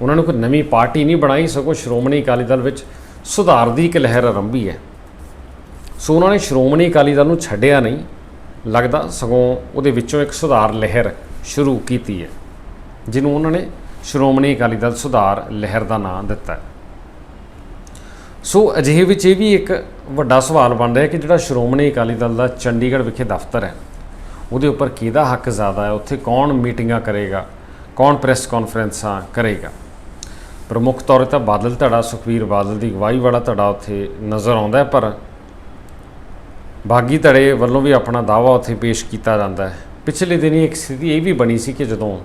ਉਹਨਾਂ ਨੂੰ ਕੋਈ ਨਵੀਂ ਪਾਰਟੀ ਨਹੀਂ ਬਣਾਈ, ਸਗੋਂ ਸ਼੍ਰੋਮਣੀ ਅਕਾਲੀ ਦਲ ਵਿੱਚ ਸੁਧਾਰ ਦੀ ਇੱਕ ਲਹਿਰ ਆਰੰਭੀ ਹੈ। ਸੋ ਉਹਨਾਂ ਨੇ ਸ਼੍ਰੋਮਣੀ ਅਕਾਲੀ ਦਲ ਨੂੰ ਛੱਡਿਆ ਨਹੀਂ। ਲੱਗਦਾ ਸਗੋਂ ਉਹਦੇ ਵਿੱਚੋਂ ਇੱਕ ਸੁਧਾਰ ਲਹਿਰ ਸ਼ੁਰੂ ਕੀਤੀ ਹੈ, ਜਿਹਨੂੰ ਉਹਨਾਂ ਨੇ ਸ਼੍ਰੋਮਣੀ ਅਕਾਲੀ ਦਲ ਸੁਧਾਰ ਲਹਿਰ ਦਾ ਨਾਮ ਦਿੱਤਾ। ਸੋ ਅਜਿਹੇ ਵਿੱਚ ਇਹ ਵੀ ਇੱਕ ਵੱਡਾ ਸਵਾਲ ਬਣ ਰਿਹਾ ਕਿ ਜਿਹੜਾ ਸ਼੍ਰੋਮਣੀ ਅਕਾਲੀ ਦਲ ਦਾ ਚੰਡੀਗੜ੍ਹ ਵਿਖੇ ਦਫ਼ਤਰ ਹੈ, ਉਹਦੇ ਉੱਪਰ ਕਿਹਦਾ ਹੱਕ ਜ਼ਿਆਦਾ ਹੈ? ਉੱਥੇ ਕੌਣ ਮੀਟਿੰਗਾਂ ਕਰੇਗਾ? ਕੌਣ ਪ੍ਰੈਸ ਕਾਨਫਰੰਸਾਂ ਕਰੇਗਾ? ਪ੍ਰਮੁੱਖ ਤੌਰ ਤੇ ਬਾਦਲ ਧੜਾ ਸੁਖਵੀਰ ਬਾਦਲ ਦੀ ਅਗਵਾਈ ਵਾਲਾ ਧੜਾ ਉੱਥੇ ਨਜ਼ਰ ਆਉਂਦਾ ਹੈ, ਪਰ ਬਾਗੀ ਧੜੇ ਵੱਲੋਂ ਵੀ ਆਪਣਾ ਦਾਅਵਾ ਉੱਥੇ ਪੇਸ਼ ਕੀਤਾ ਜਾਂਦਾ ਹੈ। ਪਿਛਲੇ ਦਿਨੀ ਇੱਕ ਸਥਿਤੀ ਇਹ ਵੀ ਬਣੀ ਸੀ ਕਿ ਜਦੋਂ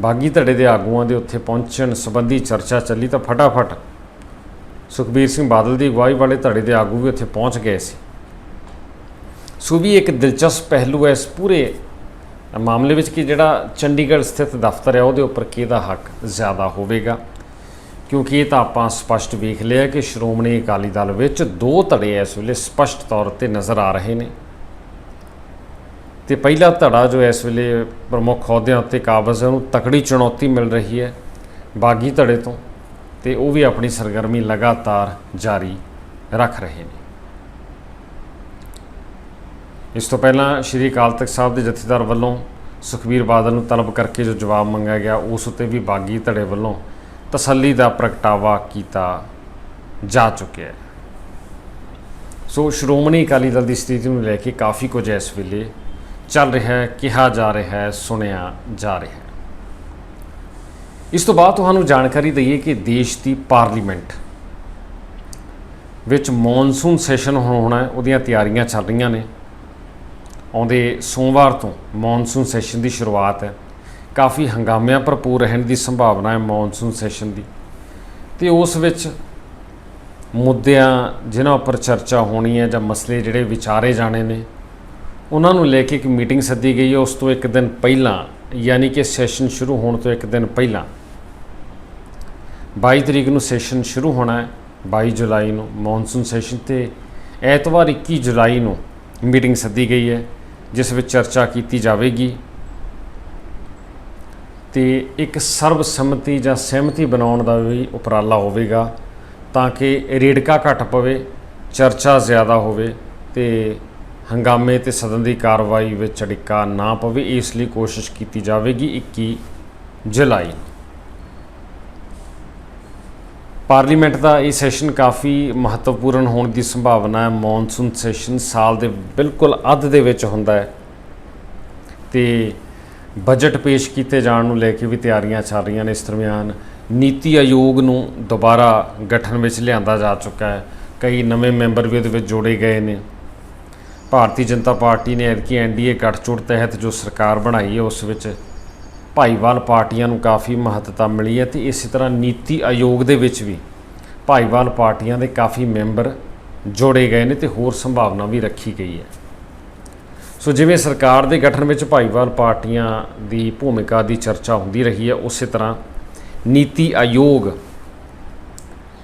ਬਾਗੀ ਧੜੇ ਦੇ ਆਗੂਆਂ ਦੇ ਉੱਥੇ ਪਹੁੰਚਣ ਸੰਬੰਧੀ ਚਰਚਾ ਚੱਲੀ ਤਾਂ ਫਟਾਫਟ ਸੁਖਬੀਰ ਸਿੰਘ ਬਾਦਲ ਦੀ ਅਗਵਾਈ ਵਾਲੇ ਧੜੇ ਦੇ ਆਗੂ ਵੀ ਉੱਥੇ ਪਹੁੰਚ ਗਏ ਸੀ। ਸੋ ਵੀ ਇੱਕ ਦਿਲਚਸਪ ਪਹਿਲੂ ਹੈ ਇਸ ਪੂਰੇ ਮਾਮਲੇ ਵਿੱਚ ਕਿ ਜਿਹੜਾ ਚੰਡੀਗੜ੍ਹ ਸਥਿਤ ਦਫ਼ਤਰ ਹੈ ਉਹਦੇ ਉੱਪਰ ਕਿਹਦਾ ਹੱਕ ਜ਼ਿਆਦਾ ਹੋਵੇਗਾ। ਕਿਉਂਕਿ ਇਹ ਤਾਂ ਆਪਾਂ ਸਪਸ਼ਟ ਵੇਖ ਲਿਆ ਕਿ ਸ਼੍ਰੋਮਣੀ ਅਕਾਲੀ ਦਲ ਵਿੱਚ ਦੋ ਧੜੇ ਇਸ ਵੇਲੇ ਸਪਸ਼ਟ ਤੌਰ ਤੇ ਨਜ਼ਰ ਆ ਰਹੇ ਨੇ। ਤੇ ਪਹਿਲਾ ਧੜਾ ਜੋ ਇਸ ਵੇਲੇ ਪ੍ਰਮੁੱਖ ਅਹੁਦਿਆਂ ਉੱਤੇ ਕਾਬਜ਼ ਹੈ, ਉਹਨੂੰ ਤਕੜੀ ਚੁਣੌਤੀ ਮਿਲ ਰਹੀ ਹੈ ਬਾਗੀ ਧੜੇ ਤੋਂ ਤੇ ਉਹ ਵੀ ਆਪਣੀ ਸਰਗਰਮੀ ਲਗਾਤਾਰ ਜਾਰੀ ਰੱਖ ਰਹੇ ਨੇ। ਇਸ ਤੋਂ ਪਹਿਲਾਂ ਸ਼੍ਰੀ ਅਕਾਲ ਤਖਤ ਸਾਹਿਬ ਦੇ ਜਥੇਦਾਰ ਵੱਲੋਂ ਸੁਖਬੀਰ ਬਾਦਲ ਨੂੰ ਤਲਬ ਕਰਕੇ ਜੋ ਜਵਾਬ ਮੰਗਿਆ ਗਿਆ, ਉਸ ਉੱਤੇ ਵੀ ਬਾਗੀ ਧੜੇ ਵੱਲੋਂ ਤਸੱਲੀ ਦਾ ਪ੍ਰਗਟਾਵਾ ਕੀਤਾ ਜਾ ਚੁੱਕਿਆ ਹੈ। ਸੋ ਸ਼੍ਰੋਮਣੀ ਅਕਾਲੀ ਦਲ ਦੀ ਸਥਿਤੀ ਨੂੰ ਲੈ ਕੇ ਕਾਫੀ ਕੁਝ ਇਸ ਵੇਲੇ ਚੱਲ ਰਿਹਾ ਹੈ, ਕਿਹਾ ਜਾ ਰਿਹਾ ਹੈ, ਸੁਣਿਆ ਜਾ ਰਿਹਾ ਹੈ। ਇਸ ਤੋਂ ਬਾਅਦ ਤੁਹਾਨੂੰ ਜਾਣਕਾਰੀ ਦਈਏ ਕਿ ਦੇਸ਼ ਦੀ ਪਾਰਲੀਮੈਂਟ ਵਿੱਚ ਮੌਨਸੂਨ ਸੈਸ਼ਨ ਹੋਣਾ ਹੈ, ਉਹਦੀਆਂ ਤਿਆਰੀਆਂ ਚੱਲ ਰਹੀਆਂ ਨੇ। ਆਉਂਦੇ ਸੋਮਵਾਰ ਤੋਂ ਮੌਨਸੂਨ ਸੈਸ਼ਨ ਦੀ ਸ਼ੁਰੂਆਤ ਹੈ। ਕਾਫੀ ਹੰਗਾਮਿਆਂ ਭਰਪੂਰ ਰਹਿਣ ਦੀ ਸੰਭਾਵਨਾ ਹੈ ਮੌਨਸੂਨ ਸੈਸ਼ਨ ਦੀ। ਤੇ ਉਸ ਵਿੱਚ ਮੁੱਦਿਆਂ ਜਿਨ੍ਹਾਂ ਉੱਪਰ ਚਰਚਾ ਹੋਣੀ ਹੈ ਜਾਂ ਮਸਲੇ ਜਿਹੜੇ ਵਿਚਾਰੇ ਜਾਣੇ ਨੇ, ਉਹਨਾਂ ਨੂੰ ਲੈ ਕੇ ਇੱਕ ਮੀਟਿੰਗ ਸੱਦੀ ਗਈ ਹੈ। ਉਸ ਤੋਂ ਇੱਕ ਦਿਨ ਪਹਿਲਾਂ, ਯਾਨੀ ਕਿ ਸੈਸ਼ਨ ਸ਼ੁਰੂ ਹੋਣ ਤੋਂ ਇੱਕ ਦਿਨ ਪਹਿਲਾਂ 22 ਤਰੀਕ ਨੂੰ ਸੈਸ਼ਨ ਸ਼ੁਰੂ ਹੋਣਾ ਹੈ 22 ਜੁਲਾਈ ਨੂੰ ਮੌਨਸੂਨ ਸੈਸ਼ਨ ਤੇ ਐਤਵਾਰ 21 ਜੁਲਾਈ ਨੂੰ ਮੀਟਿੰਗ ਸੱਦੀ ਗਈ ਹੈ, ਜਿਸ ਵਿੱਚ ਚਰਚਾ ਕੀਤੀ ਜਾਵੇਗੀ। ਤੇ ਇੱਕ ਸਰਬਸੰਮਤੀ ਜਾਂ ਸਹਿਮਤੀ ਬਣਾਉਣ ਦਾ ਵੀ ਉਪਰਾਲਾ ਹੋਵੇਗਾ ਤਾਂ ਕਿ ਰੇੜਕਾ ਘਟ ਪਵੇ, ਚਰਚਾ ਜ਼ਿਆਦਾ ਹੋਵੇ ਤੇ ਹੰਗਾਮੇ ਤੇ ਸਦਨ ਦੀ ਕਾਰਵਾਈ ਵਿੱਚ ਅੜਿੱਕਾ ਨਾ ਪਵੇ, ਇਸ ਲਈ ਕੋਸ਼ਿਸ਼ ਕੀਤੀ ਜਾਵੇਗੀ 21 ਜੁਲਾਈ। ਪਾਰਲੀਮੈਂਟ ਦਾ ਇਹ ਸੈਸ਼ਨ ਕਾਫੀ ਮਹੱਤਵਪੂਰਨ ਹੋਣ ਦੀ ਸੰਭਾਵਨਾ ਹੈ। ਮੌਨਸੂਨ ਸੈਸ਼ਨ ਸਾਲ ਦੇ ਬਿਲਕੁਲ ਅੱਧ ਦੇ ਵਿੱਚ ਹੁੰਦਾ ਹੈ ਤੇ ਬਜਟ ਪੇਸ਼ ਕੀਤੇ ਜਾਣ ਨੂੰ ਲੈ ਕੇ ਵੀ ਤਿਆਰੀਆਂ ਚੱਲ ਰਹੀਆਂ ਨੇ ਇਸ ਦਰਮਿਆਨ। ਨੀਤੀ ਆਯੋਗ ਨੂੰ ਦੁਬਾਰਾ ਗਠਨ ਵਿੱਚ ਲਿਆਂਦਾ ਜਾ ਚੁੱਕਾ ਹੈ। ਕਈ ਨਵੇਂ ਮੈਂਬਰ ਵੀ ਉਹਦੇ ਵਿੱਚ ਜੋੜੇ ਗਏ ਨੇ। ਭਾਰਤੀ ਜਨਤਾ ਪਾਰਟੀ ਨੇ ਐਤਕੀ ਐਨਡੀਏ ਗੱਠਜੋੜ ਤਹਿਤ ਜੋ ਸਰਕਾਰ ਬਣਾਈ ਹੈ, ਉਸ ਵਿੱਚ ਭਾਈਵਾਲ ਪਾਰਟੀਆਂ ਨੂੰ ਕਾਫੀ ਮਹੱਤਤਾ ਮਿਲੀ ਹੈ ਤੇ ਇਸੇ ਤਰ੍ਹਾਂ ਨੀਤੀ ਆਯੋਗ ਦੇ ਵਿੱਚ ਵੀ ਭਾਈਵਾਲ ਪਾਰਟੀਆਂ ਦੇ ਕਾਫੀ ਮੈਂਬਰ ਜੋੜੇ ਗਏ ਨੇ ਤੇ ਹੋਰ ਸੰਭਾਵਨਾ ਵੀ ਰੱਖੀ ਗਈ ਹੈ। ਸੋ ਜਿਵੇਂ ਸਰਕਾਰ ਦੇ ਗਠਨ ਵਿੱਚ ਭਾਈਵਾਲ ਪਾਰਟੀਆਂ ਦੀ ਭੂਮਿਕਾ ਦੀ ਚਰਚਾ ਹੁੰਦੀ ਰਹੀ ਹੈ, ਉਸੇ ਤਰ੍ਹਾਂ ਨੀਤੀ ਆਯੋਗ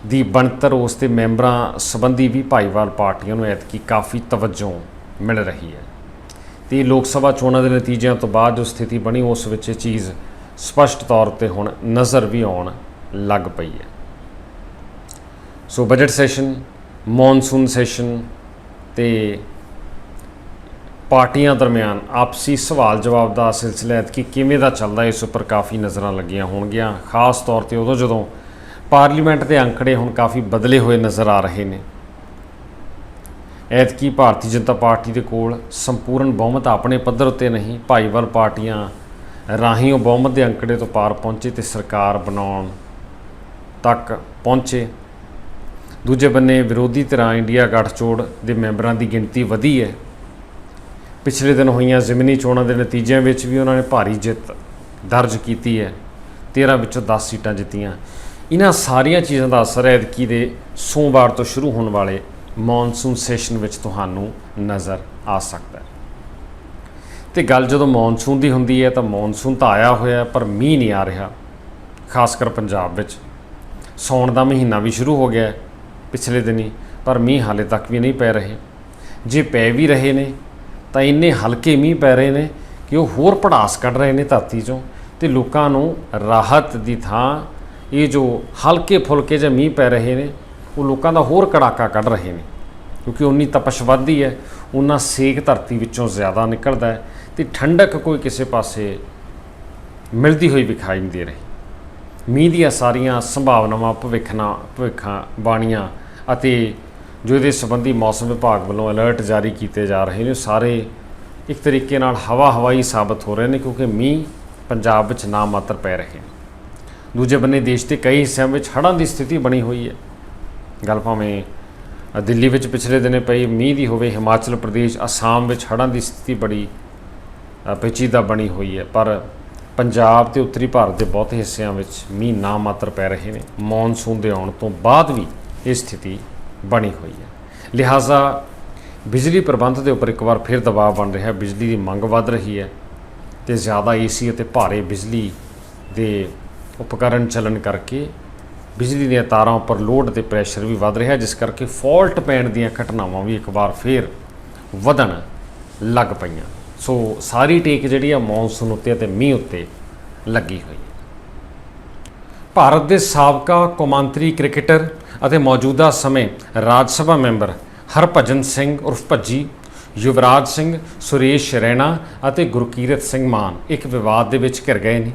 ਦੀ ਬਣਤਰ ਉਸ ਦੇ ਮੈਂਬਰਾਂ ਸੰਬੰਧੀ ਵੀ ਭਾਈਵਾਲ ਪਾਰਟੀਆਂ ਨੂੰ ਐਤਕੀ ਕਾਫੀ ਤਵੱਜੋ ਮਿਲ ਰਹੀ ਹੈ। ਤੇ ਲੋਕ ਸਭਾ ਚੋਣਾਂ ਦੇ ਨਤੀਜਿਆਂ ਤੋਂ ਬਾਅਦ ਜੋ ਸਥਿਤੀ ਬਣੀ, ਉਸ ਵਿੱਚ ਇਹ ਚੀਜ਼ ਸਪਸ਼ਟ ਤੌਰ ਤੇ ਹੁਣ ਨਜ਼ਰ ਵੀ ਆਉਣ ਲੱਗ ਪਈ ਹੈ। So budget session, monsoon session ਤੇ ਪਾਰਟੀਆਂ ਦਰਮਿਆਨ ਆਪਸੀ ਸਵਾਲ ਜਵਾਬ ਦਾ ਸਿਲਸਿਲਾ ਐਤਕੀ ਕਿਵੇਂ ਦਾ ਚੱਲਦਾ, ਇਸ ਉੱਪਰ ਕਾਫੀ ਨਜ਼ਰਾਂ ਲੱਗੀਆਂ ਹੋਣਗੀਆਂ। ਖਾਸ ਤੌਰ ਤੇ ਉਦੋਂ ਜਦੋਂ ਪਾਰਲੀਮੈਂਟ ਦੇ ਅੰਕੜੇ ਹੁਣ ਕਾਫੀ ਬਦਲੇ ਹੋਏ ਨਜ਼ਰ ਆ ਰਹੇ ਨੇ। ਐਤਕੀ ਭਾਰਤੀ ਜਨਤਾ ਪਾਰਟੀ ਦੇ ਕੋਲ ਸੰਪੂਰਨ ਬਹੁਮਤ ਆਪਣੇ ਪੱਧਰ ਉੱਤੇ ਨਹੀਂ, ਭਾਈਵਾਲ ਪਾਰਟੀਆਂ ਰਾਹੀਂ ਉਹ ਬਹੁਮਤ ਦੇ ਅੰਕੜੇ ਤੋਂ ਪਾਰ ਪਹੁੰਚੇ ਤੇ ਸਰਕਾਰ ਬਣਾਉਣ ਤੱਕ ਪਹੁੰਚੇ। ਦੂਜੇ ਬੰਨੇ ਵਿਰੋਧੀ ਧਿਰਾਂ ਇੰਡੀਆ ਗੱਠਜੋੜ ਦੇ ਮੈਂਬਰਾਂ ਦੀ ਗਿਣਤੀ ਵਧੀ ਹੈ। ਪਿਛਲੇ ਦਿਨ ਹੋਈਆਂ ਜ਼ਿਮਨੀ ਚੋਣਾਂ ਦੇ ਨਤੀਜਿਆਂ ਵਿੱਚ ਵੀ ਉਹਨਾਂ ਨੇ ਭਾਰੀ ਜਿੱਤ ਦਰਜ ਕੀਤੀ ਹੈ। 13 ਵਿੱਚੋਂ 10 ਸੀਟਾਂ ਜਿੱਤੀਆਂ। ਇਹਨਾਂ ਸਾਰੀਆਂ ਚੀਜ਼ਾਂ ਦਾ ਅਸਰ ਐਤਕੀ ਦੇ ਸੋਮਵਾਰ ਤੋਂ ਸ਼ੁਰੂ ਹੋਣ ਵਾਲੇ ਮੌਨਸੂਨ ਸੈਸ਼ਨ ਵਿੱਚ ਤੁਹਾਨੂੰ ਨਜ਼ਰ ਆ ਸਕਦਾ ਹੈ। ਤੇ ਗੱਲ ਜਦੋਂ ਮੌਨਸੂਨ ਦੀ ਹੁੰਦੀ ਹੈ ਤਾਂ ਮੌਨਸੂਨ ਤਾਂ ਆਇਆ ਹੋਇਆ ਪਰ ਮੀਂਹ ਨਹੀਂ ਆ ਰਿਹਾ। ਖਾਸ ਕਰ ਪੰਜਾਬ ਵਿੱਚ। ਸੌਣ ਦਾ ਮਹੀਨਾ ਵੀ ਸ਼ੁਰੂ ਹੋ ਗਿਆ ਪਿਛਲੇ ਦਿਨੀ, ਪਰ ਮੀਂਹ ਹਾਲੇ ਤੱਕ ਵੀ ਨਹੀਂ ਪੈ ਰਹੇ। ਜੇ ਪੈ ਵੀ ਰਹੇ ਨੇ ਤਾਂ ਇੰਨੇ ਹਲਕੇ ਮੀਂਹ ਪੈ ਰਹੇ ਨੇ ਕਿ ਉਹ ਹੋਰ ਪੜਾਸ ਕੱਢ ਰਹੇ ਨੇ ਧਰਤੀ ਚੋਂ ਤੇ ਲੋਕਾਂ ਨੂੰ ਰਾਹਤ ਦੀ ਥਾਂ ਇਹ ਜੋ ਹਲਕੇ ਫੁਲਕੇ ਜਿਹੇ ਮੀਂਹ ਪੈ ਰਹੇ ਨੇ, ਉਹ ਲੋਕਾਂ ਦਾ ਹੋਰ ਕੜਾਕਾ ਕੱਢ ਰਹੇ ਨੇ। ਕਿਉਂਕਿ ਉਨੀ ਤਪਸ਼ ਵੱਧਦੀ ਹੈ ਉਨਾ ਸੇਕ ਧਰਤੀ ਵਿੱਚੋਂ ਜ਼ਿਆਦਾ ਨਿਕਲਦਾ ਹੈ ਤੇ ਠੰਡਕ ਕੋਈ ਕਿਸੇ ਪਾਸੇ ਮਿਲਦੀ ਹੋਈ ਵਿਖਾਈ ਨਹੀਂ ਦੇ ਰਹੀ। ਮੀਂਹ ਦੀਆਂ ਸਾਰੀਆਂ ਸੰਭਾਵਨਾਵਾਂ, ਭਵਿੱਖਣਾ ਭਵਿੱਖਾਂ ਬਾਣੀਆਂ ਅਤੇ ਜੋ ਇਹਦੇ ਸੰਬੰਧੀ ਮੌਸਮ ਵਿਭਾਗ ਵੱਲੋਂ ਅਲਰਟ ਜਾਰੀ ਕੀਤੇ ਜਾ ਰਹੇ ਨੇ, ਉਹ ਸਾਰੇ ਇੱਕ ਤਰੀਕੇ ਨਾਲ ਹਵਾ ਹਵਾਈ ਸਾਬਤ ਹੋ ਰਹੇ ਨੇ, ਕਿਉਂਕਿ ਮੀਂਹ ਪੰਜਾਬ ਵਿੱਚ ਨਾ ਮਾਤਰ ਪੈ ਰਹੇ ਨੇ। ਦੂਜੇ ਬੰਨੇ ਦੇਸ਼ ਦੇ ਕਈ ਹਿੱਸਿਆਂ ਵਿੱਚ ਹੜ੍ਹਾਂ ਦੀ ਸਥਿਤੀ ਬਣੀ ਹੋਈ ਹੈ। ਗੱਲ ਭਾਵੇਂ ਦਿੱਲੀ ਵਿੱਚ ਪਿਛਲੇ ਦਿਨੇ ਪਈ ਮੀਂਹ ਦੀ ਹੋਵੇ, ਹਿਮਾਚਲ ਪ੍ਰਦੇਸ਼, ਅਸਾਮ ਵਿੱਚ ਹੜ੍ਹਾਂ ਦੀ ਸਥਿਤੀ ਬੜੀ ਪੇਚੀਦਾ ਬਣੀ ਹੋਈ ਹੈ। ਪਰ ਪੰਜਾਬ ਤੇ ਉੱਤਰੀ ਭਾਰਤ ਦੇ ਬਹੁਤੇ ਹਿੱਸਿਆਂ ਵਿੱਚ ਮੀਂਹ ਨਾ ਮਾਤਰ ਪੈ ਰਹੇ ਨੇ। ਮੌਨਸੂਨ ਦੇ ਆਉਣ ਤੋਂ ਬਾਅਦ ਵੀ ਇਹ ਸਥਿਤੀ ਬਣੀ ਹੋਈ ਹੈ। ਲਿਹਾਜ਼ਾ ਬਿਜਲੀ ਪ੍ਰਬੰਧ ਦੇ ਉੱਪਰ ਇੱਕ ਵਾਰ ਫਿਰ ਦਬਾਅ ਬਣ ਰਿਹਾ ਹੈ। ਬਿਜਲੀ ਦੀ ਮੰਗ ਵੱਧ ਰਹੀ ਹੈ ਤੇ ਜ਼ਿਆਦਾ ਏਸੀ ਅਤੇ ਭਾਰੇ ਬਿਜਲੀ ਦੇ ਉਪਕਰਨ ਚੱਲਣ ਕਰਕੇ ਬਿਜਲੀ ਦੀਆਂ ਤਾਰਾਂ ਉੱਪਰ ਲੋਡ ਤੇ ਪ੍ਰੈਸ਼ਰ ਵੀ ਵੱਧ ਰਿਹਾ ਜਿਸ ਕਰਕੇ ਫਾਲਟ ਪੈਣ ਦੀਆਂ ਘਟਨਾਵਾਂ ਵੀ ਇੱਕ ਵਾਰ ਫਿਰ ਵਧਣ ਲੱਗ ਪਈਆਂ। ਸੋ ਸਾਰੀ ਟੇਕ ਜਿਹੜੀ ਆ, ਮੌਨਸੂਨ ਉੱਤੇ ਅਤੇ ਮੀਂਹ ਉੱਤੇ ਲੱਗੀ ਹੋਈ ਭਾਰਤ ਦੇ ਸਾਬਕਾ ਕੌਮਾਂਤਰੀ ਕ੍ਰਿਕਟਰ ਅਤੇ ਮੌਜੂਦਾ ਸਮੇਂ ਰਾਜ ਸਭਾ ਮੈਂਬਰ ਹਰਭਜਨ ਸਿੰਘ ਉਰਫ ਭੱਜੀ, ਯੁਵਰਾਜ ਸਿੰਘ, ਸੁਰੇਸ਼ ਰੈਣਾ ਅਤੇ ਗੁਰਕੀਰਤ ਸਿੰਘ ਮਾਨ ਇੱਕ ਵਿਵਾਦ ਦੇ ਵਿੱਚ ਘਿਰ ਗਏ ਨੇ।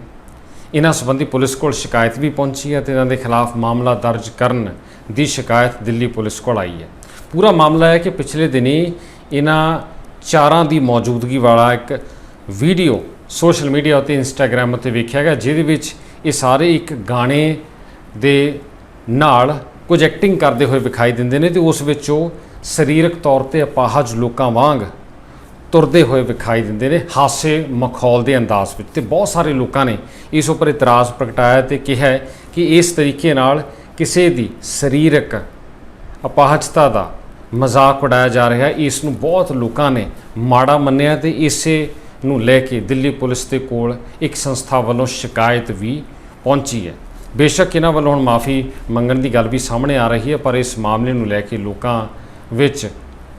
ਇਹਨਾਂ ਸੰਬੰਧੀ ਪੁਲਿਸ ਕੋਲ ਸ਼ਿਕਾਇਤ ਵੀ ਪਹੁੰਚੀ ਹੈ ਤੇ ਇਹਨਾਂ ਦੇ ਖਿਲਾਫ ਮਾਮਲਾ ਦਰਜ ਕਰਨ ਦੀ ਸ਼ਿਕਾਇਤ ਦਿੱਲੀ ਪੁਲਿਸ ਕੋਲ ਆਈ ਹੈ। ਪੂਰਾ ਮਾਮਲਾ ਹੈ ਕਿ ਪਿਛਲੇ ਦਿਨੀ ਇਹਨਾਂ ਚਾਰਾਂ ਦੀ ਮੌਜੂਦਗੀ ਵਾਲਾ ਇੱਕ ਵੀਡੀਓ ਸੋਸ਼ਲ ਮੀਡੀਆ ਉੱਤੇ ਇੰਸਟਾਗ੍ਰam ਉੱਤੇ ਵੇਖਿਆ ਗਿਆ, ਜਿਹਦੇ ਵਿੱਚ ਇਹ ਸਾਰੇ ਇੱਕ ਗਾਣੇ ਦੇ ਨਾਲ ਕੁਝ ਐਕਟਿੰਗ ਕਰਦੇ ਹੋਏ ਵਿਖਾਈ ਦਿੰਦੇ ਨੇ ਤੇ ਉਸ ਵਿੱਚ ਉਹ ਸਰੀਰਕ ਤੌਰ ਤੇ ਅਪਾਹਜ ਲੋਕਾਂ ਵਾਂਗ ਤੁਰਦੇ ਹੋਏ ਵਿਖਾਈ ਦਿੰਦੇ ਨੇ, ਹਾਸੇ ਮਖੌਲ ਦੇ ਅੰਦਾਜ਼ ਵਿੱਚ ਤੇ ਬਹੁਤ ਸਾਰੇ ਲੋਕਾਂ ਨੇ ਇਸ ਉੱਪਰ ਇਤਰਾਜ਼ ਪ੍ਰਗਟਾਇਆ ਤੇ ਕਿਹਾ ਕਿ ਇਸ ਤਰੀਕੇ ਨਾਲ ਕਿਸੇ ਦੀ ਸਰੀਰਕ ਅਪਾਹਜਤਾ ਦਾ ਮਜ਼ਾਕ ਉਡਾਇਆ ਜਾ ਰਿਹਾ, ਇਸ ਨੂੰ ਬਹੁਤ ਲੋਕਾਂ ਨੇ ਮਾੜਾ ਮੰਨਿਆ ਤੇ ਇਸੇ ਨੂੰ ਲੈ ਕੇ ਦਿੱਲੀ ਪੁਲਿਸ ਦੇ ਕੋਲ ਇੱਕ ਸੰਸਥਾ ਵੱਲੋਂ ਸ਼ਿਕਾਇਤ ਵੀ ਪਹੁੰਚੀ ਹੈ। ਬੇਸ਼ੱਕ ਇਹਨਾਂ ਵੱਲੋਂ ਹੁਣ ਮਾਫੀ ਮੰਗਣ ਦੀ ਗੱਲ ਵੀ ਸਾਹਮਣੇ ਆ ਰਹੀ ਹੈ, ਪਰ ਇਸ ਮਾਮਲੇ ਨੂੰ ਲੈ ਕੇ ਲੋਕਾਂ ਵਿੱਚ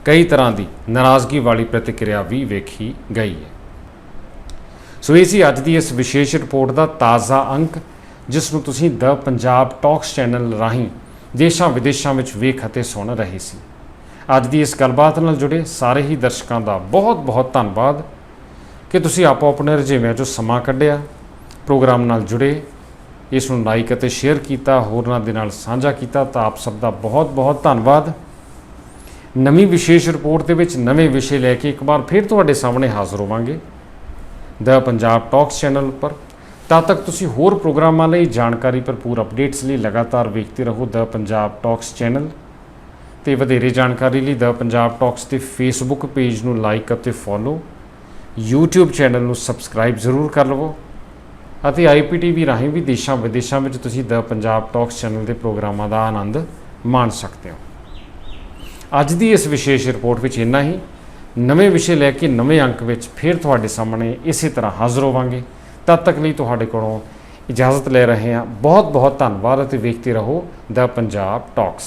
ਕਈ ਤਰ੍ਹਾਂ ਦੀ ਨਾਰਾਜ਼ਗੀ ਵਾਲੀ ਪ੍ਰਤੀਕਿਰਿਆ ਵੀ ਵੇਖੀ ਗਈ ਹੈ। ਸੋ ਇਹ ਸੀ ਅੱਜ ਦੀ ਇਸ ਵਿਸ਼ੇਸ਼ ਰਿਪੋਰਟ ਦਾ ਤਾਜ਼ਾ ਅੰਕ, ਜਿਸ ਨੂੰ ਤੁਸੀਂ ਦ ਪੰਜਾਬ ਟਾਕਸ ਚੈਨਲ ਰਾਹੀਂ ਦੇਸ਼ਾਂ ਵਿਦੇਸ਼ਾਂ ਵਿੱਚ ਵੇਖ ਅਤੇ ਸੁਣ ਰਹੇ ਸੀ। ਅੱਜ ਦੀ ਇਸ ਗੱਲਬਾਤ ਨਾਲ ਜੁੜੇ ਸਾਰੇ ਹੀ ਦਰਸ਼ਕਾਂ ਦਾ ਬਹੁਤ ਬਹੁਤ ਧੰਨਵਾਦ। ਕਿ ਤੁਸੀਂ ਆਪੋ ਆਪਣੇ ਰੁਝੇਵਿਆਂ 'ਚੋਂ ਸਮਾਂ ਕੱਢਿਆ, ਪ੍ਰੋਗਰਾਮ ਨਾਲ ਜੁੜੇ, ਇਸ ਨੂੰ ਲਾਈਕ ਅਤੇ ਸ਼ੇਅਰ ਕੀਤਾ, ਹੋਰਨਾਂ ਦੇ ਨਾਲ ਸਾਂਝਾ ਕੀਤਾ, ਤਾਂ ਆਪ ਸਭ ਦਾ ਬਹੁਤ ਬਹੁਤ ਧੰਨਵਾਦ। ਨਵੀਂ ਵਿਸ਼ੇਸ਼ ਰਿਪੋਰਟ ਦੇ ਵਿੱਚ ਨਵੇਂ ਵਿਸ਼ੇ ਲੈ ਕੇ ਇੱਕ ਵਾਰ ਫਿਰ ਤੁਹਾਡੇ ਸਾਹਮਣੇ ਹਾਜ਼ਰ ਹੋਵਾਂਗੇ। ਦ ਪੰਜਾਬ ਟਾਕਸ ਚੈਨਲ ਉੱਪਰ। ਤਦ ਤੱਕ ਤੁਸੀਂ ਹੋਰ ਪ੍ਰੋਗਰਾਮਾਂ ਲਈ ਜਾਣਕਾਰੀ ਭਰਪੂਰ ਅਪਡੇਟਸ ਲਈ ਲਗਾਤਾਰ ਵੇਖਦੇ ਰਹੋ ਦ ਪੰਜਾਬ ਟਾਕਸ ਚੈਨਲ ਤੇ ਵਧੇਰੇ ਜਾਣਕਾਰੀ ਲਈ ਦ ਪੰਜਾਬ ਟਾਕਸ ਦੇ ਫੇਸਬੁੱਕ ਪੇਜ ਨੂੰ ਲਾਈਕ ਅਤੇ ਫੋਲੋ YouTube ਚੈਨਲ ਨੂੰ ਸਬਸਕ੍ਰਾਈਬ ਜ਼ਰੂਰ ਕਰ ਲਵੋ ਅਤੇ IPTV ਰਾਹੀਂ ਵੀ ਦੇਸ਼ਾਂ ਵਿਦੇਸ਼ਾਂ ਵਿੱਚ ਤੁਸੀਂ ਦ ਪੰਜਾਬ ਟਾਕਸ ਚੈਨਲ ਦੇ ਪ੍ਰੋਗਰਾਮਾਂ ਦਾ ਆਨੰਦ ਮਾਣ ਸਕਦੇ ਹੋ। ਅੱਜ ਦੀ ਇਸ ਵਿਸ਼ੇਸ਼ ਰਿਪੋਰਟ ਵਿੱਚ ਇੰਨਾ ਹੀ। ਨਵੇਂ ਵਿਸ਼ੇ ਲੈ ਕੇ ਨਵੇਂ ਅੰਕ ਵਿੱਚ ਫਿਰ ਤੁਹਾਡੇ ਸਾਹਮਣੇ ਇਸੇ ਤਰ੍ਹਾਂ ਹਾਜ਼ਰ ਹੋਵਾਂਗੇ। ਤਦ ਤੱਕ ਲਈ ਤੁਹਾਡੇ ਕੋਲੋਂ ਇਜਾਜ਼ਤ ਲੈ ਰਹੇ ਹਾਂ। ਬਹੁਤ ਬਹੁਤ ਧੰਨਵਾਦ ਅਤੇ ਵੇਖਦੇ ਰਹੋ ਦ ਪੰਜਾਬ ਟਾਕਸ